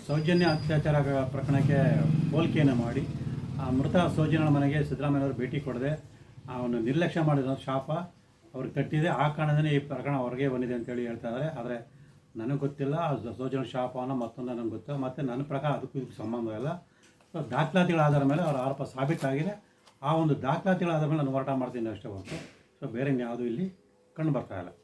ಸೌಜನ್ಯ ಅತ್ಯಾಚಾರ ಪ್ರಕರಣಕ್ಕೆ ಹೋಲಿಕೆಯನ್ನು ಮಾಡಿ. ಆ, ಮೃತ ಸೌಜನ್ಯನ ಮನೆಗೆ ಸಿದ್ದರಾಮಯ್ಯವರು ಭೇಟಿ ಕೊಡದೆ ಅವನು ನಿರ್ಲಕ್ಷ್ಯ ಮಾಡಿದ ಶಾಪ ಅವ್ರಿಗೆ ಕಟ್ಟಿದೆ. ಆ ಕಾರಣದಿಂದ ಈ ಪ್ರಕರಣ ಹೊರಗೆ ಬಂದಿದೆ ಅಂತೇಳಿ ಹೇಳ್ತಾ ಇದ್ದಾರೆ. ಆದರೆ ನನಗೆ ಗೊತ್ತಿಲ್ಲ ಆ ಶಾಪ ಶಾಪನ ಮತ್ತೊಂದು ನನಗೆ ಗೊತ್ತು. ಮತ್ತು ನನ್ನ ಪ್ರಕಾರ ಅದಕ್ಕೂ ಇದಕ್ಕೆ ಸಂಬಂಧ ಇಲ್ಲ. ಸೊ, ದಾಖಲಾತಿಗಳ ಆಧಾರ ಮೇಲೆ ಅವರ ಆರೋಪ ಸಾಬೀತಾಗಿದೆ ಆ ಒಂದು ದಾಖಲಾತಿಗಳ ಆಧಾರ ಮೇಲೆ ನಾನು ಹೋರಾಟ ಮಾಡ್ತೀನಿ ಅಷ್ಟೇ ಹೊರತು. ಸೊ, ಬೇರೆ ಯಾವುದೂ ಇಲ್ಲಿ ಕಂಡು ಬರ್ತಾ ಇಲ್ಲ.